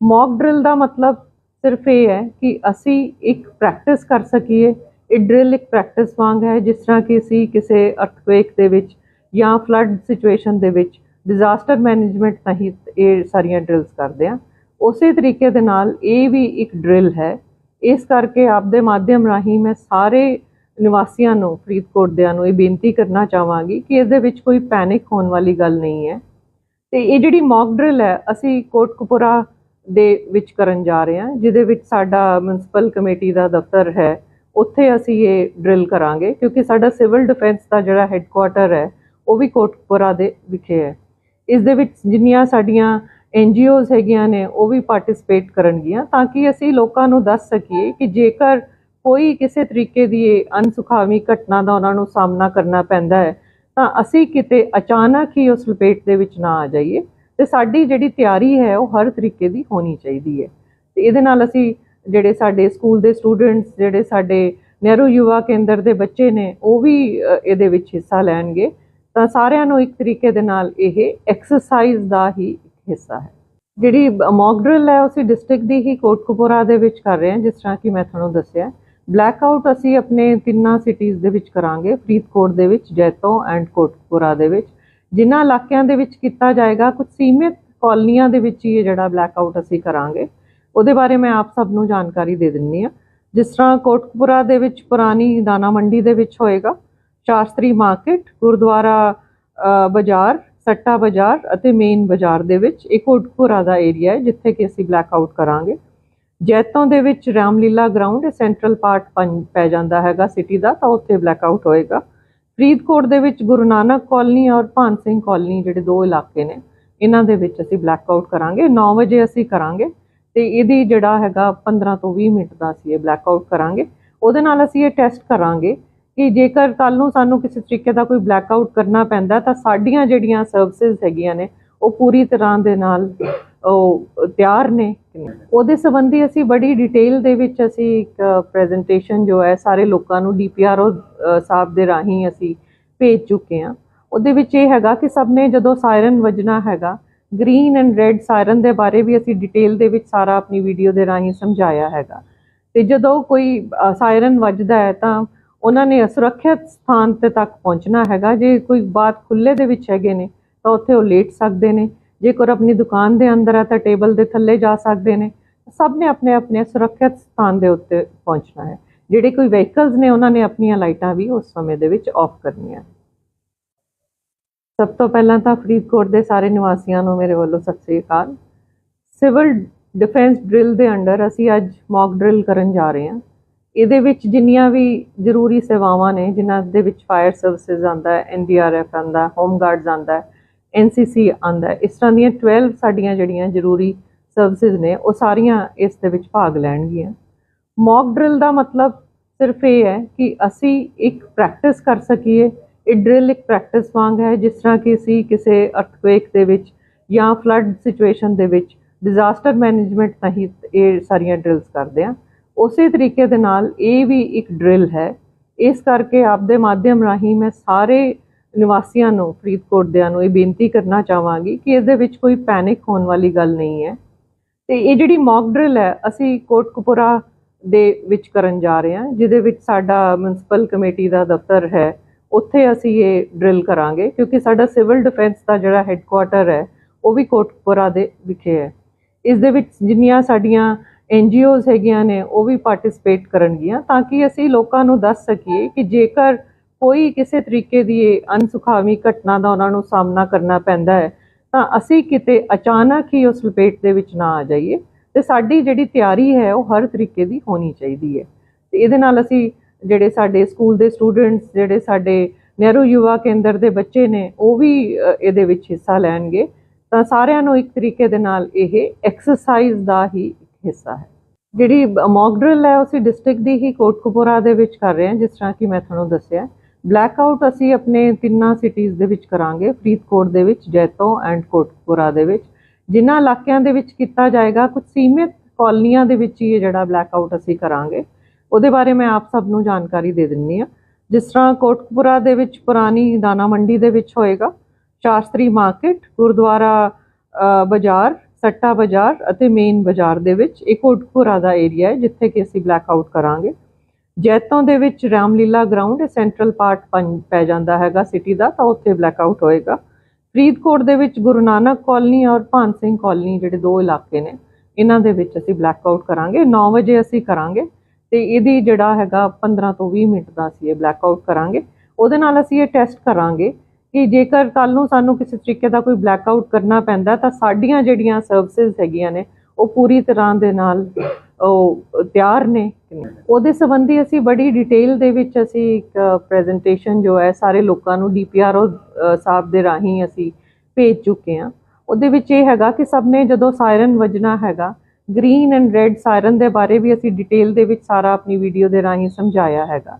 ਮੌਕ ਡਰਿਲ ਦਾ ਮਤਲਬ ਸਿਰਫ ਇਹ ਹੈ ਕਿ ਅਸੀਂ ਇੱਕ ਪ੍ਰੈਕਟਿਸ ਕਰ ਸਕੀਏ। ਇਹ ਡਰਿਲ ਇੱਕ ਪ੍ਰੈਕਟਿਸ ਵਾਂਗ ਹੈ, ਜਿਸ ਤਰ੍ਹਾਂ ਕਿ ਅਸੀਂ ਕਿਸੇ ਅਰਥਕੁਏਕ ਦੇ ਵਿੱਚ ਜਾਂ ਫਲੱਡ ਸਿਚੁਏਸ਼ਨ ਦੇ ਵਿੱਚ ਡਿਜ਼ਾਸਟਰ ਮੈਨੇਜਮੈਂਟ ਤਹਿਤ ਇਹ ਸਾਰੀਆਂ ਡਰਿਲਸ ਕਰਦੇ ਆ ਉਸੇ ਤਰੀਕੇ ਦੇ ਨਾਲ ਇਹ ਵੀ ਇੱਕ ਡਰਿਲ ਹੈ। ਇਸ ਕਰਕੇ ਆਪ ਦੇ ਮਾਧਿਅਮ ਰਾਹੀਂ ਮੈਂ ਸਾਰੇ ਨਿਵਾਸੀਆਂ ਨੂੰ, ਫਰੀਦਕੋਟ ਦਿਆਂ ਨੂੰ ਇਹ ਬੇਨਤੀ ਕਰਨਾ ਚਾਹਾਂਗੀ ਕਿ ਇਸ ਦੇ ਵਿੱਚ ਕੋਈ ਪੈਨਿਕ ਹੋਣ ਵਾਲੀ ਗੱਲ ਨਹੀਂ ਹੈ। ਤੇ ਇਹ ਜਿਹੜੀ ਮੌਕ ਡਰਿਲ ਹੈ, ਅਸੀਂ ਕੋਟਕਪੂਰਾ ਦੇ ਵਿੱਚ ਕਰਨ ਜਾ ਰਹੇ ਹਾਂ, ਜਿਹਦੇ ਵਿੱਚ ਸਾਡਾ ਮਿਊਨਿਸਪਲ ਕਮੇਟੀ ਦਾ ਦਫ਼ਤਰ ਹੈ, ਉੱਥੇ ਅਸੀਂ ਇਹ ਡਰਿਲ ਕਰਾਂਗੇ, ਕਿਉਂਕਿ ਸਾਡਾ ਸਿਵਲ ਡਿਫੈਂਸ ਦਾ ਜਿਹੜਾ ਹੈੱਡਕੁਆਟਰ ਹੈ, ਉਹ ਵੀ ਕੋਟਕਪੂਰਾ ਦੇ ਵਿਖੇ ਹੈ। ਇਸ ਦੇ ਵਿੱਚ ਜਿੰਨੀਆਂ ਸਾਡੀਆਂ ਐਨਜੀਓਜ਼ ਹੈਗੀਆਂ ਨੇ, ਉਹ ਵੀ ਪਾਰਟਿਸਿਪੇਟ ਕਰਨਗੀਆਂ ਤਾਂ ਕਿ ਅਸੀਂ ਲੋਕਾਂ ਨੂੰ ਦੱਸ ਸਕੀਏ ਕਿ ਜੇਕਰ ਕੋਈ ਕਿਸੇ ਤਰੀਕੇ ਦੀ ਇਹ ਅਨਸੁਖਾਵੀ ਘਟਨਾ ਦਾ ਉਹਨਾਂ ਨੂੰ ਸਾਹਮਣਾ ਕਰਨਾ ਪੈਂਦਾ ਹੈ, ਤਾਂ ਅਸੀਂ ਕਿਤੇ ਅਚਾਨਕ ਹੀ ਉਸ ਲਪੇਟ ਦੇ ਵਿੱਚ ਨਾ ਆ ਜਾਈਏ ਤੇ ਸਾਡੀ ਜਿਹੜੀ ਤਿਆਰੀ ਹੈ, ਉਹ ਹਰ ਤਰੀਕੇ ਦੀ ਹੋਣੀ ਚਾਹੀਦੀ ਹੈ। ਤੇ ਇਹਦੇ ਨਾਲ ਅਸੀਂ ਜਿਹੜੇ ਸਾਡੇ ਸਕੂਲ ਦੇ ਸਟੂਡੈਂਟਸ, ਜਿਹੜੇ ਸਾਡੇ ਨਹਿਰੂ ਯੁਵਾ ਕੇਂਦਰ ਦੇ ਬੱਚੇ ਨੇ, ਉਹ ਵੀ ਇਹਦੇ ਵਿੱਚ ਹਿੱਸਾ ਲੈਣਗੇ। ਤਾਂ ਸਾਰਿਆਂ ਨੂੰ ਇੱਕ ਤਰੀਕੇ ਦੇ ਨਾਲ ਇਹ ਐਕਸਰਸਾਈਜ਼ ਦਾ ਹੀ ਹਿੱਸਾ ਹੈ। ਜਿਹੜੀ ਮੌਕ ਡਰਿਲ ਹੈ ਉਹ ਅਸੀਂ ਡਿਸਟ੍ਰਿਕਟ ਦੀ ਹੀ ਕੋਟਕਪੂਰਾ ਦੇ ਵਿੱਚ ਕਰ ਰਹੇ ਹਾਂ, ਜਿਸ ਤਰ੍ਹਾਂ ਕਿ ਮੈਂ ਤੁਹਾਨੂੰ ਦੱਸਿਆ। ਬਲੈਕ ਆਊਟ ਅਸੀਂ ਆਪਣੇ ਤਿੰਨਾਂ ਸਿਟੀਜ਼ ਦੇ ਵਿੱਚ ਕਰਾਂਗੇ, ਫਰੀਦਕੋਟ ਦੇ ਵਿੱਚ, ਜੈਤੋ ਐਂਡ ਕੋਟਕਪੂਰਾ ਦੇ ਵਿੱਚ। ਜਿਨ੍ਹਾਂ ਇਲਾਕਿਆਂ ਦੇ ਵਿੱਚ ਕੀਤਾ ਜਾਏਗਾ, ਕੁਝ ਸੀਮਿਤ ਕਾਲਨੀਆਂ ਦੇ ਵਿੱਚ ਹੀ ਇਹ ਜਿਹੜਾ ਬਲੈਕ ਆਊਟ ਅਸੀਂ ਕਰਾਂਗੇ। ਉਹਦੇ ਬਾਰੇ ਮੈਂ ਆਪ ਸਭ ਨੂੰ ਜਾਣਕਾਰੀ ਦੇ ਦਿੰਨੀ ਆ ਜਿਸ ਤਰ੍ਹਾਂ ਕੋਟਕਪੂਰਾ ਦੇ ਵਿੱਚ ਪੁਰਾਣੀ ਦਾਣਾ ਮੰਡੀ ਦੇ ਵਿੱਚ ਹੋਏਗਾ ਸ਼ਾਸਤਰੀ ਮਾਰਕੀਟ ਗੁਰਦੁਆਰਾ ਬਾਜ਼ਾਰ ਸੱਟਾ ਬਾਜ਼ਾਰ ਅਤੇ ਮੇਨ ਬਾਜ਼ਾਰ ਦੇ ਵਿੱਚ ਇਹ ਕੋਟਕਪੂਰਾ ਦਾ ਏਰੀਆ ਹੈ, ਜਿੱਥੇ ਕਿ ਅਸੀਂ ਬਲੈਕ ਆਊਟ ਕਰਾਂਗੇ। ਜੈਤੋਂ ਦੇ ਵਿੱਚ ਰਾਮਲੀਲਾ ਗਰਾਊਂਡ ਸੈਂਟਰਲ ਪਾਰਟ ਪੈ ਜਾਂਦਾ ਹੈਗਾ ਸਿਟੀ ਦਾ, ਤਾਂ ਉੱਥੇ ਬਲੈਕ ਆਊਟ ਹੋਏਗਾ। ਫਰੀਦਕੋਟ ਦੇ ਵਿੱਚ ਗੁਰੂ ਨਾਨਕ ਕਾਲਨੀ ਔਰ ਭਾਨ ਸਿੰਘ ਕਾਲਨੀ ਜਿਹੜੇ ਦੋ ਇਲਾਕੇ ਨੇ, ਇਹਨਾਂ ਦੇ ਵਿੱਚ ਅਸੀਂ ਬਲੈਕ ਆਊਟ ਕਰਾਂਗੇ। 9 ਵਜੇ ਅਸੀਂ ਕਰਾਂਗੇ ਤੇ ਇਹਦੀ ਜਿਹੜਾ ਹੈਗਾ 15 ਤੋਂ 20 ਮਿੰਟ ਦਾ ਅਸੀਂ ਇਹ ਬਲੈਕ ਆਊਟ ਕਰਾਂਗੇ। ਉਹਦੇ ਨਾਲ ਅਸੀਂ ਇਹ ਟੈਸਟ ਕਰਾਂਗੇ ਕਿ ਜੇਕਰ ਕੱਲ ਨੂੰ ਸਾਨੂੰ ਕਿਸੇ ਤਰੀਕੇ ਦਾ ਕੋਈ ਬਲੈਕ ਆਊਟ ਕਰਨਾ ਪੈਂਦਾ, ਤਾਂ ਸਾਡੀਆਂ ਜਿਹੜੀਆਂ ਸਰਵਿਸਿਜ਼ ਹੈਗੀਆਂ ਨੇ, ਉਹ ਪੂਰੀ ਤਰ੍ਹਾਂ ਦੇ ਨਾਲ ਉਹ ਤਿਆਰ ਨੇ। ਉਹਦੇ ਸੰਬੰਧੀ ਅਸੀਂ ਬੜੀ ਡਿਟੇਲ ਦੇ ਵਿੱਚ ਅਸੀਂ ਇੱਕ ਪ੍ਰੈਜੈਂਟੇਸ਼ਨ ਜੋ ਹੈ, ਸਾਰੇ ਲੋਕਾਂ ਨੂੰ ਡੀਪੀਆਰਓ ਸਾਹਿਬ ਦੇ ਰਾਹੀਂ ਅਸੀਂ ਭੇਜ ਚੁੱਕੇ ਹਾਂ। ਉਹਦੇ ਵਿੱਚ ਇਹ ਹੈਗਾ ਕਿ ਸਭ ਨੇ ਜਦੋਂ ਸਾਇਰਨ ਵੱਜਣਾ ਹੈਗਾ ਗ੍ਰੀਨ ਐਂਡ ਰੈੱਡ ਸਾਇਰਨ ਦੇ ਬਾਰੇ ਵੀ ਅਸੀਂ ਡਿਟੇਲ ਦੇ ਵਿੱਚ ਸਾਰਾ ਆਪਣੀ ਵੀਡੀਓ ਦੇ ਰਾਹੀਂ ਸਮਝਾਇਆ ਹੈਗਾ। ਤੇ ਜਦੋਂ ਕੋਈ ਸਾਇਰਨ ਵੱਜਦਾ ਹੈ ਤਾਂ ਉਹਨਾਂ ਨੇ ਸੁਰੱਖਿਅਤ ਸਥਾਨ ਤੇ ਤੱਕ ਪਹੁੰਚਣਾ ਹੈਗਾ। ਜੇ ਕੋਈ ਬਾਤ ਖੁੱਲੇ ਦੇ ਵਿੱਚ ਹੈਗੇ ਨੇ, ਤਾਂ ਉੱਥੇ ਉਹ ਲੇਟ ਸਕਦੇ ਨੇ। ਜੇਕਰ ਆਪਣੀ ਦੁਕਾਨ ਦੇ ਅੰਦਰ ਆ, ਤਾਂ ਟੇਬਲ ਦੇ ਥੱਲੇ ਜਾ ਸਕਦੇ ਨੇ। ਸਭ ਨੇ ਆਪਣੇ ਆਪਣੇ ਸੁਰੱਖਿਅਤ ਸਥਾਨ ਦੇ ਉੱਤੇ ਪਹੁੰਚਣਾ ਹੈ। ਜਿਹੜੇ ਕੋਈ ਵਹੀਕਲਸ ਨੇ, ਉਹਨਾਂ ਨੇ ਆਪਣੀਆਂ ਲਾਈਟਾਂ ਵੀ ਉਸ ਸਮੇਂ ਦੇ ਵਿੱਚ ਆਫ ਕਰਨੀਆਂ। ਸਭ ਤੋਂ ਪਹਿਲਾਂ ਤਾਂ ਫਰੀਦਕੋਟ ਦੇ ਸਾਰੇ ਨਿਵਾਸੀਆਂ ਨੂੰ ਮੇਰੇ ਵੱਲੋਂ ਸਤਿ ਸ੍ਰੀ ਅਕਾਲ। ਸਿਵਲ ਡਿਫੈਂਸ ਡਰਿਲ ਦੇ ਅੰਡਰ ਅਸੀਂ ਅੱਜ ਮੌਕ ਡਰਿਲ ਕਰਨ ਜਾ ਰਹੇ ਹਾਂ। ਇਹਦੇ ਵਿੱਚ ਜਿੰਨੀਆਂ ਵੀ ਜ਼ਰੂਰੀ ਸੇਵਾਵਾਂ ਨੇ, ਜਿਨ੍ਹਾਂ ਦੇ ਵਿੱਚ ਫਾਇਰ ਸਰਵਿਸਿਜ਼ ਆਂਦਾ ਹੈ ਐਨਡੀਆਰਐਫ ਆਂਦਾ ਹੈ ਹੋਮ ਗਾਰਡਸ ਆਂਦਾ ਹੈ ਐਨਸੀਸੀ ਆਂਦਾ ਹੈ ਇਸ ਤਰ੍ਹਾਂ ਦੀਆਂ 12 ਸਾਡੀਆਂ ਜਿਹੜੀਆਂ ਜ਼ਰੂਰੀ ਸਰਵਿਸਿਜ਼ ਨੇ, ਉਹ ਸਾਰੀਆਂ ਇਸ ਦੇ ਵਿੱਚ ਭਾਗ ਲੈਣਗੀਆਂ। ਮੌਕ ਡਰਿਲ ਦਾ ਮਤਲਬ ਸਿਰਫ ਇਹ ਹੈ ਕਿ ਅਸੀਂ ਇੱਕ ਪ੍ਰੈਕਟਿਸ ਕਰ ਸਕੀਏ। ਇਹ ਡਰਿਲ ਇੱਕ ਪ੍ਰੈਕਟਿਸ ਵਾਂਗ ਹੈ, ਜਿਸ ਤਰ੍ਹਾਂ ਕਿ ਅਸੀਂ ਕਿਸੇ ਅਰਥਕੁਏਕ ਦੇ ਵਿੱਚ ਜਾਂ ਫਲੱਡ ਸਿਚੁਏਸ਼ਨ ਦੇ ਵਿੱਚ ਡਿਜ਼ਾਸਟਰ ਮੈਨੇਜਮੈਂਟ ਤਹਿਤ ਇਹ ਸਾਰੀਆਂ ਡਰਿਲਸ ਕਰਦੇ ਆ ਉਸੇ ਤਰੀਕੇ ਦੇ ਨਾਲ ਇਹ ਵੀ ਇੱਕ ਡਰਿਲ ਹੈ। ਇਸ ਕਰਕੇ ਆਪ ਦੇ ਮਾਧਿਅਮ ਰਾਹੀਂ ਮੈਂ ਸਾਰੇ ਨਿਵਾਸੀਆਂ ਨੂੰ, ਫਰੀਦਕੋਟ ਦਿਆਂ ਨੂੰ ਇਹ ਬੇਨਤੀ ਕਰਨਾ ਚਾਹਾਂਗੀ ਕਿ ਇਸ ਦੇ ਵਿੱਚ ਕੋਈ ਪੈਨਿਕ ਹੋਣ ਵਾਲੀ ਗੱਲ ਨਹੀਂ ਹੈ। ਤੇ ਇਹ ਜਿਹੜੀ ਮੌਕ ਡਰਿਲ ਹੈ, ਅਸੀਂ ਕੋਟਕਪੂਰਾ ਦੇ ਵਿੱਚ ਕਰਨ ਜਾ ਰਹੇ ਹਾਂ, ਜਿਹਦੇ ਵਿੱਚ ਸਾਡਾ ਮਿਊਨਿਸਪਲ ਕਮੇਟੀ ਦਾ ਦਫ਼ਤਰ ਹੈ। ਉੱਥੇ ਅਸੀਂ ਇਹ ਡਰਿਲ ਕਰਾਂਗੇ, ਕਿਉਂਕਿ ਸਾਡਾ ਸਿਵਲ ਡਿਫੈਂਸ ਦਾ ਜਿਹੜਾ ਹੈੱਡਕੁਆਟਰ ਹੈ, ਉਹ ਵੀ ਕੋਟਕਪੂਰਾ ਦੇ ਵਿਖੇ ਹੈ। ਇਸ ਦੇ ਵਿੱਚ ਜਿੰਨੀਆਂ ਸਾਡੀਆਂ ਐਨਜੀਓਜ਼ ਹੈਗੀਆਂ ਨੇ, ਉਹ ਵੀ ਪਾਰਟਿਸਿਪੇਟ ਕਰਨਗੀਆਂ ਤਾਂ ਕਿ ਅਸੀਂ ਲੋਕਾਂ ਨੂੰ ਦੱਸ ਸਕੀਏ ਕਿ ਜੇਕਰ ਕੋਈ ਕਿਸੇ ਤਰੀਕੇ ਦੀ ਇਹ ਅਨਸੁਖਾਵੀ ਘਟਨਾ ਦਾ ਉਹਨਾਂ ਨੂੰ ਸਾਹਮਣਾ ਕਰਨਾ ਪੈਂਦਾ ਹੈ, ਤਾਂ ਅਸੀਂ ਕਿਤੇ ਅਚਾਨਕ ਹੀ ਉਸ ਲਪੇਟ ਦੇ ਵਿੱਚ ਨਾ ਆ ਜਾਈਏ ਤੇ ਸਾਡੀ ਜਿਹੜੀ ਤਿਆਰੀ ਹੈ, ਉਹ ਹਰ ਤਰੀਕੇ ਦੀ ਹੋਣੀ ਚਾਹੀਦੀ ਹੈ। ਤੇ ਇਹਦੇ ਨਾਲ ਅਸੀਂ ਜਿਹੜੇ ਸਾਡੇ ਸਕੂਲ ਦੇ ਸਟੂਡੈਂਟਸ, ਜਿਹੜੇ ਸਾਡੇ ਨਹਿਰੂ ਯੁਵਾ ਕੇਂਦਰ ਦੇ ਬੱਚੇ ਨੇ, ਉਹ ਵੀ ਇਹਦੇ ਵਿੱਚ ਹਿੱਸਾ ਲੈਣਗੇ। ਤਾਂ ਸਾਰਿਆਂ ਨੂੰ ਇੱਕ ਤਰੀਕੇ ਦੇ ਨਾਲ ਇਹ ਐਕਸਰਸਾਈਜ਼ ਦਾ ਹੀ ਹਿੱਸਾ ਹੈ। ਜਿਹੜੀ ਮੌਕ ਡਰਿਲ ਹੈ ਉਹ ਅਸੀਂ ਡਿਸਟ੍ਰਿਕਟ ਦੀ ਹੀ ਕੋਟਕਪੂਰਾ ਦੇ ਵਿੱਚ ਕਰ ਰਹੇ ਹਾਂ, ਜਿਸ ਤਰ੍ਹਾਂ ਕਿ ਮੈਂ ਤੁਹਾਨੂੰ ਦੱਸਿਆ। ਬਲੈਕ ਆਊਟ ਅਸੀਂ ਆਪਣੇ ਤਿੰਨਾਂ ਸਿਟੀਜ਼ ਦੇ ਵਿੱਚ ਕਰਾਂਗੇ, ਫਰੀਦਕੋਟ ਦੇ ਵਿੱਚ, ਜੈਤੋ ਐਂਡ ਕੋਟਕਪੂਰਾ ਦੇ ਵਿੱਚ। ਜਿਨ੍ਹਾਂ ਇਲਾਕਿਆਂ ਦੇ ਵਿੱਚ ਕੀਤਾ ਜਾਏਗਾ, ਕੁਝ ਸੀਮਿਤ ਕਾਲਨੀਆਂ ਦੇ ਵਿੱਚ ਹੀ ਇਹ ਜਿਹੜਾ ਬਲੈਕ ਆਊਟ ਅਸੀਂ ਕਰਾਂਗੇ। ਉਹਦੇ ਬਾਰੇ ਮੈਂ ਆਪ ਸਭ ਨੂੰ ਜਾਣਕਾਰੀ ਦੇ ਦਿੰਨੀ ਆ ਜਿਸ ਤਰ੍ਹਾਂ ਕੋਟਕਪੂਰਾ ਦੇ ਵਿੱਚ ਪੁਰਾਣੀ ਦਾਣਾ ਮੰਡੀ ਦੇ ਵਿੱਚ ਹੋਏਗਾ, ਸ਼ਾਸਤਰੀ ਮਾਰਕੀਟ ਗੁਰਦੁਆਰਾ ਬਾਜ਼ਾਰ ਸੱਟਾ ਬਾਜ਼ਾਰ ਅਤੇ ਮੇਨ ਬਾਜ਼ਾਰ ਦੇ ਵਿੱਚ ਇਹ ਕੋਟਕਪੂਰਾ ਦਾ ਏਰੀਆ ਹੈ, ਜਿੱਥੇ ਕਿ ਅਸੀਂ ਬਲੈਕ ਆਊਟ ਕਰਾਂਗੇ। ਜੈਤੋਂ ਦੇ ਵਿੱਚ ਰਾਮਲੀਲਾ ਗਰਾਊਂਡ ਸੈਂਟਰਲ ਪਾਰਟ ਪੈ ਜਾਂਦਾ ਹੈਗਾ ਸਿਟੀ ਦਾ, ਤਾਂ ਉੱਥੇ ਬਲੈਕ ਆਊਟ ਹੋਏਗਾ। ਫਰੀਦਕੋਟ ਦੇ ਵਿੱਚ ਗੁਰੂ ਨਾਨਕ ਕਾਲਨੀ ਔਰ ਭਾਨ ਸਿੰਘ ਕਾਲਨੀ ਜਿਹੜੇ ਦੋ ਇਲਾਕੇ ਨੇ, ਇਹਨਾਂ ਦੇ ਵਿੱਚ ਅਸੀਂ ਬਲੈਕ ਆਊਟ ਕਰਾਂਗੇ। 9 ਵਜੇ ਅਸੀਂ ਕਰਾਂਗੇ ਤੇ ਇਹਦੀ ਜਿਹੜਾ ਹੈਗਾ 15 ਤੋਂ 20 ਮਿੰਟ ਦਾ ਅਸੀਂ ਇਹ ਬਲੈਕ ਆਊਟ ਕਰਾਂਗੇ। ਉਹਦੇ ਨਾਲ ਅਸੀਂ ਇਹ ਟੈਸਟ ਕਰਾਂਗੇ ਕਿ ਜੇਕਰ ਕੱਲ ਨੂੰ ਸਾਨੂੰ ਕਿਸੇ ਤਰੀਕੇ ਦਾ ਕੋਈ ਬਲੈਕ ਆਊਟ ਕਰਨਾ ਪੈਂਦਾ, ਤਾਂ ਸਾਡੀਆਂ ਜਿਹੜੀਆਂ ਸਰਵਿਸਿਜ਼ ਹੈਗੀਆਂ ਨੇ, ਉਹ ਪੂਰੀ ਤਰ੍ਹਾਂ ਦੇ ਨਾਲ ਉਹ ਤਿਆਰ ਨੇ। ਉਹਦੇ ਸੰਬੰਧੀ ਅਸੀਂ ਬੜੀ ਡਿਟੇਲ ਦੇ ਵਿੱਚ ਅਸੀਂ ਇੱਕ ਪ੍ਰੈਜੈਂਟੇਸ਼ਨ ਜੋ ਹੈ, ਸਾਰੇ ਲੋਕਾਂ ਨੂੰ ਡੀਪੀਆਰਓ ਸਾਹਿਬ ਦੇ ਰਾਹੀਂ ਅਸੀਂ ਭੇਜ ਚੁੱਕੇ ਹਾਂ। ਉਹਦੇ ਵਿੱਚ ਇਹ ਹੈਗਾ ਕਿ ਸਭ ਨੇ ਜਦੋਂ ਸਾਇਰਨ ਵੱਜਣਾ ਹੈਗਾ ਗ੍ਰੀਨ ਐਂਡ ਰੈੱਡ ਸਾਇਰਨ ਦੇ ਬਾਰੇ ਵੀ ਅਸੀਂ ਡਿਟੇਲ ਦੇ ਵਿੱਚ ਸਾਰਾ ਆਪਣੀ ਵੀਡੀਓ ਦੇ ਰਾਹੀਂ ਸਮਝਾਇਆ ਹੈਗਾ।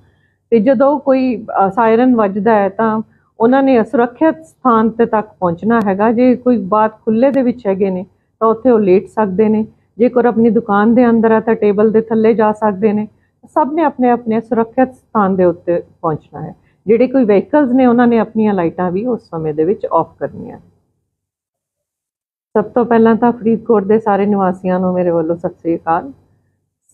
ਤੇ ਜਦੋਂ ਕੋਈ ਸਾਇਰਨ ਵੱਜਦਾ ਹੈ ਤਾਂ ਉਹਨਾਂ ਨੇ ਸੁਰੱਖਿਅਤ ਸਥਾਨ ਤੇ ਤੱਕ ਪਹੁੰਚਣਾ ਹੈਗਾ। ਜੇ ਕੋਈ ਬਾਤ ਖੁੱਲੇ ਦੇ ਵਿੱਚ ਹੈਗੇ ਨੇ, ਤਾਂ ਉੱਥੇ ਉਹ ਲੇਟ ਸਕਦੇ ਨੇ। ਜੇਕਰ ਆਪਣੀ ਦੁਕਾਨ ਦੇ ਅੰਦਰ ਆ, ਤਾਂ ਟੇਬਲ ਦੇ ਥੱਲੇ ਜਾ ਸਕਦੇ ਨੇ। ਸਭ ਨੇ ਆਪਣੇ ਆਪਣੇ ਸੁਰੱਖਿਅਤ ਸਥਾਨ ਦੇ ਉੱਤੇ ਪਹੁੰਚਣਾ ਹੈ। ਜਿਹੜੇ ਕੋਈ ਵਹੀਕਲਸ ਨੇ, ਉਹਨਾਂ ਨੇ ਆਪਣੀਆਂ ਲਾਈਟਾਂ ਵੀ ਉਸ ਸਮੇਂ ਦੇ ਵਿੱਚ ਆਫ ਕਰਨੀਆਂ। ਸਭ ਤੋਂ ਪਹਿਲਾਂ ਤਾਂ ਫਰੀਦਕੋਟ ਦੇ ਸਾਰੇ ਨਿਵਾਸੀਆਂ ਨੂੰ ਮੇਰੇ ਵੱਲੋਂ ਸਤਿ ਸ੍ਰੀ ਅਕਾਲ।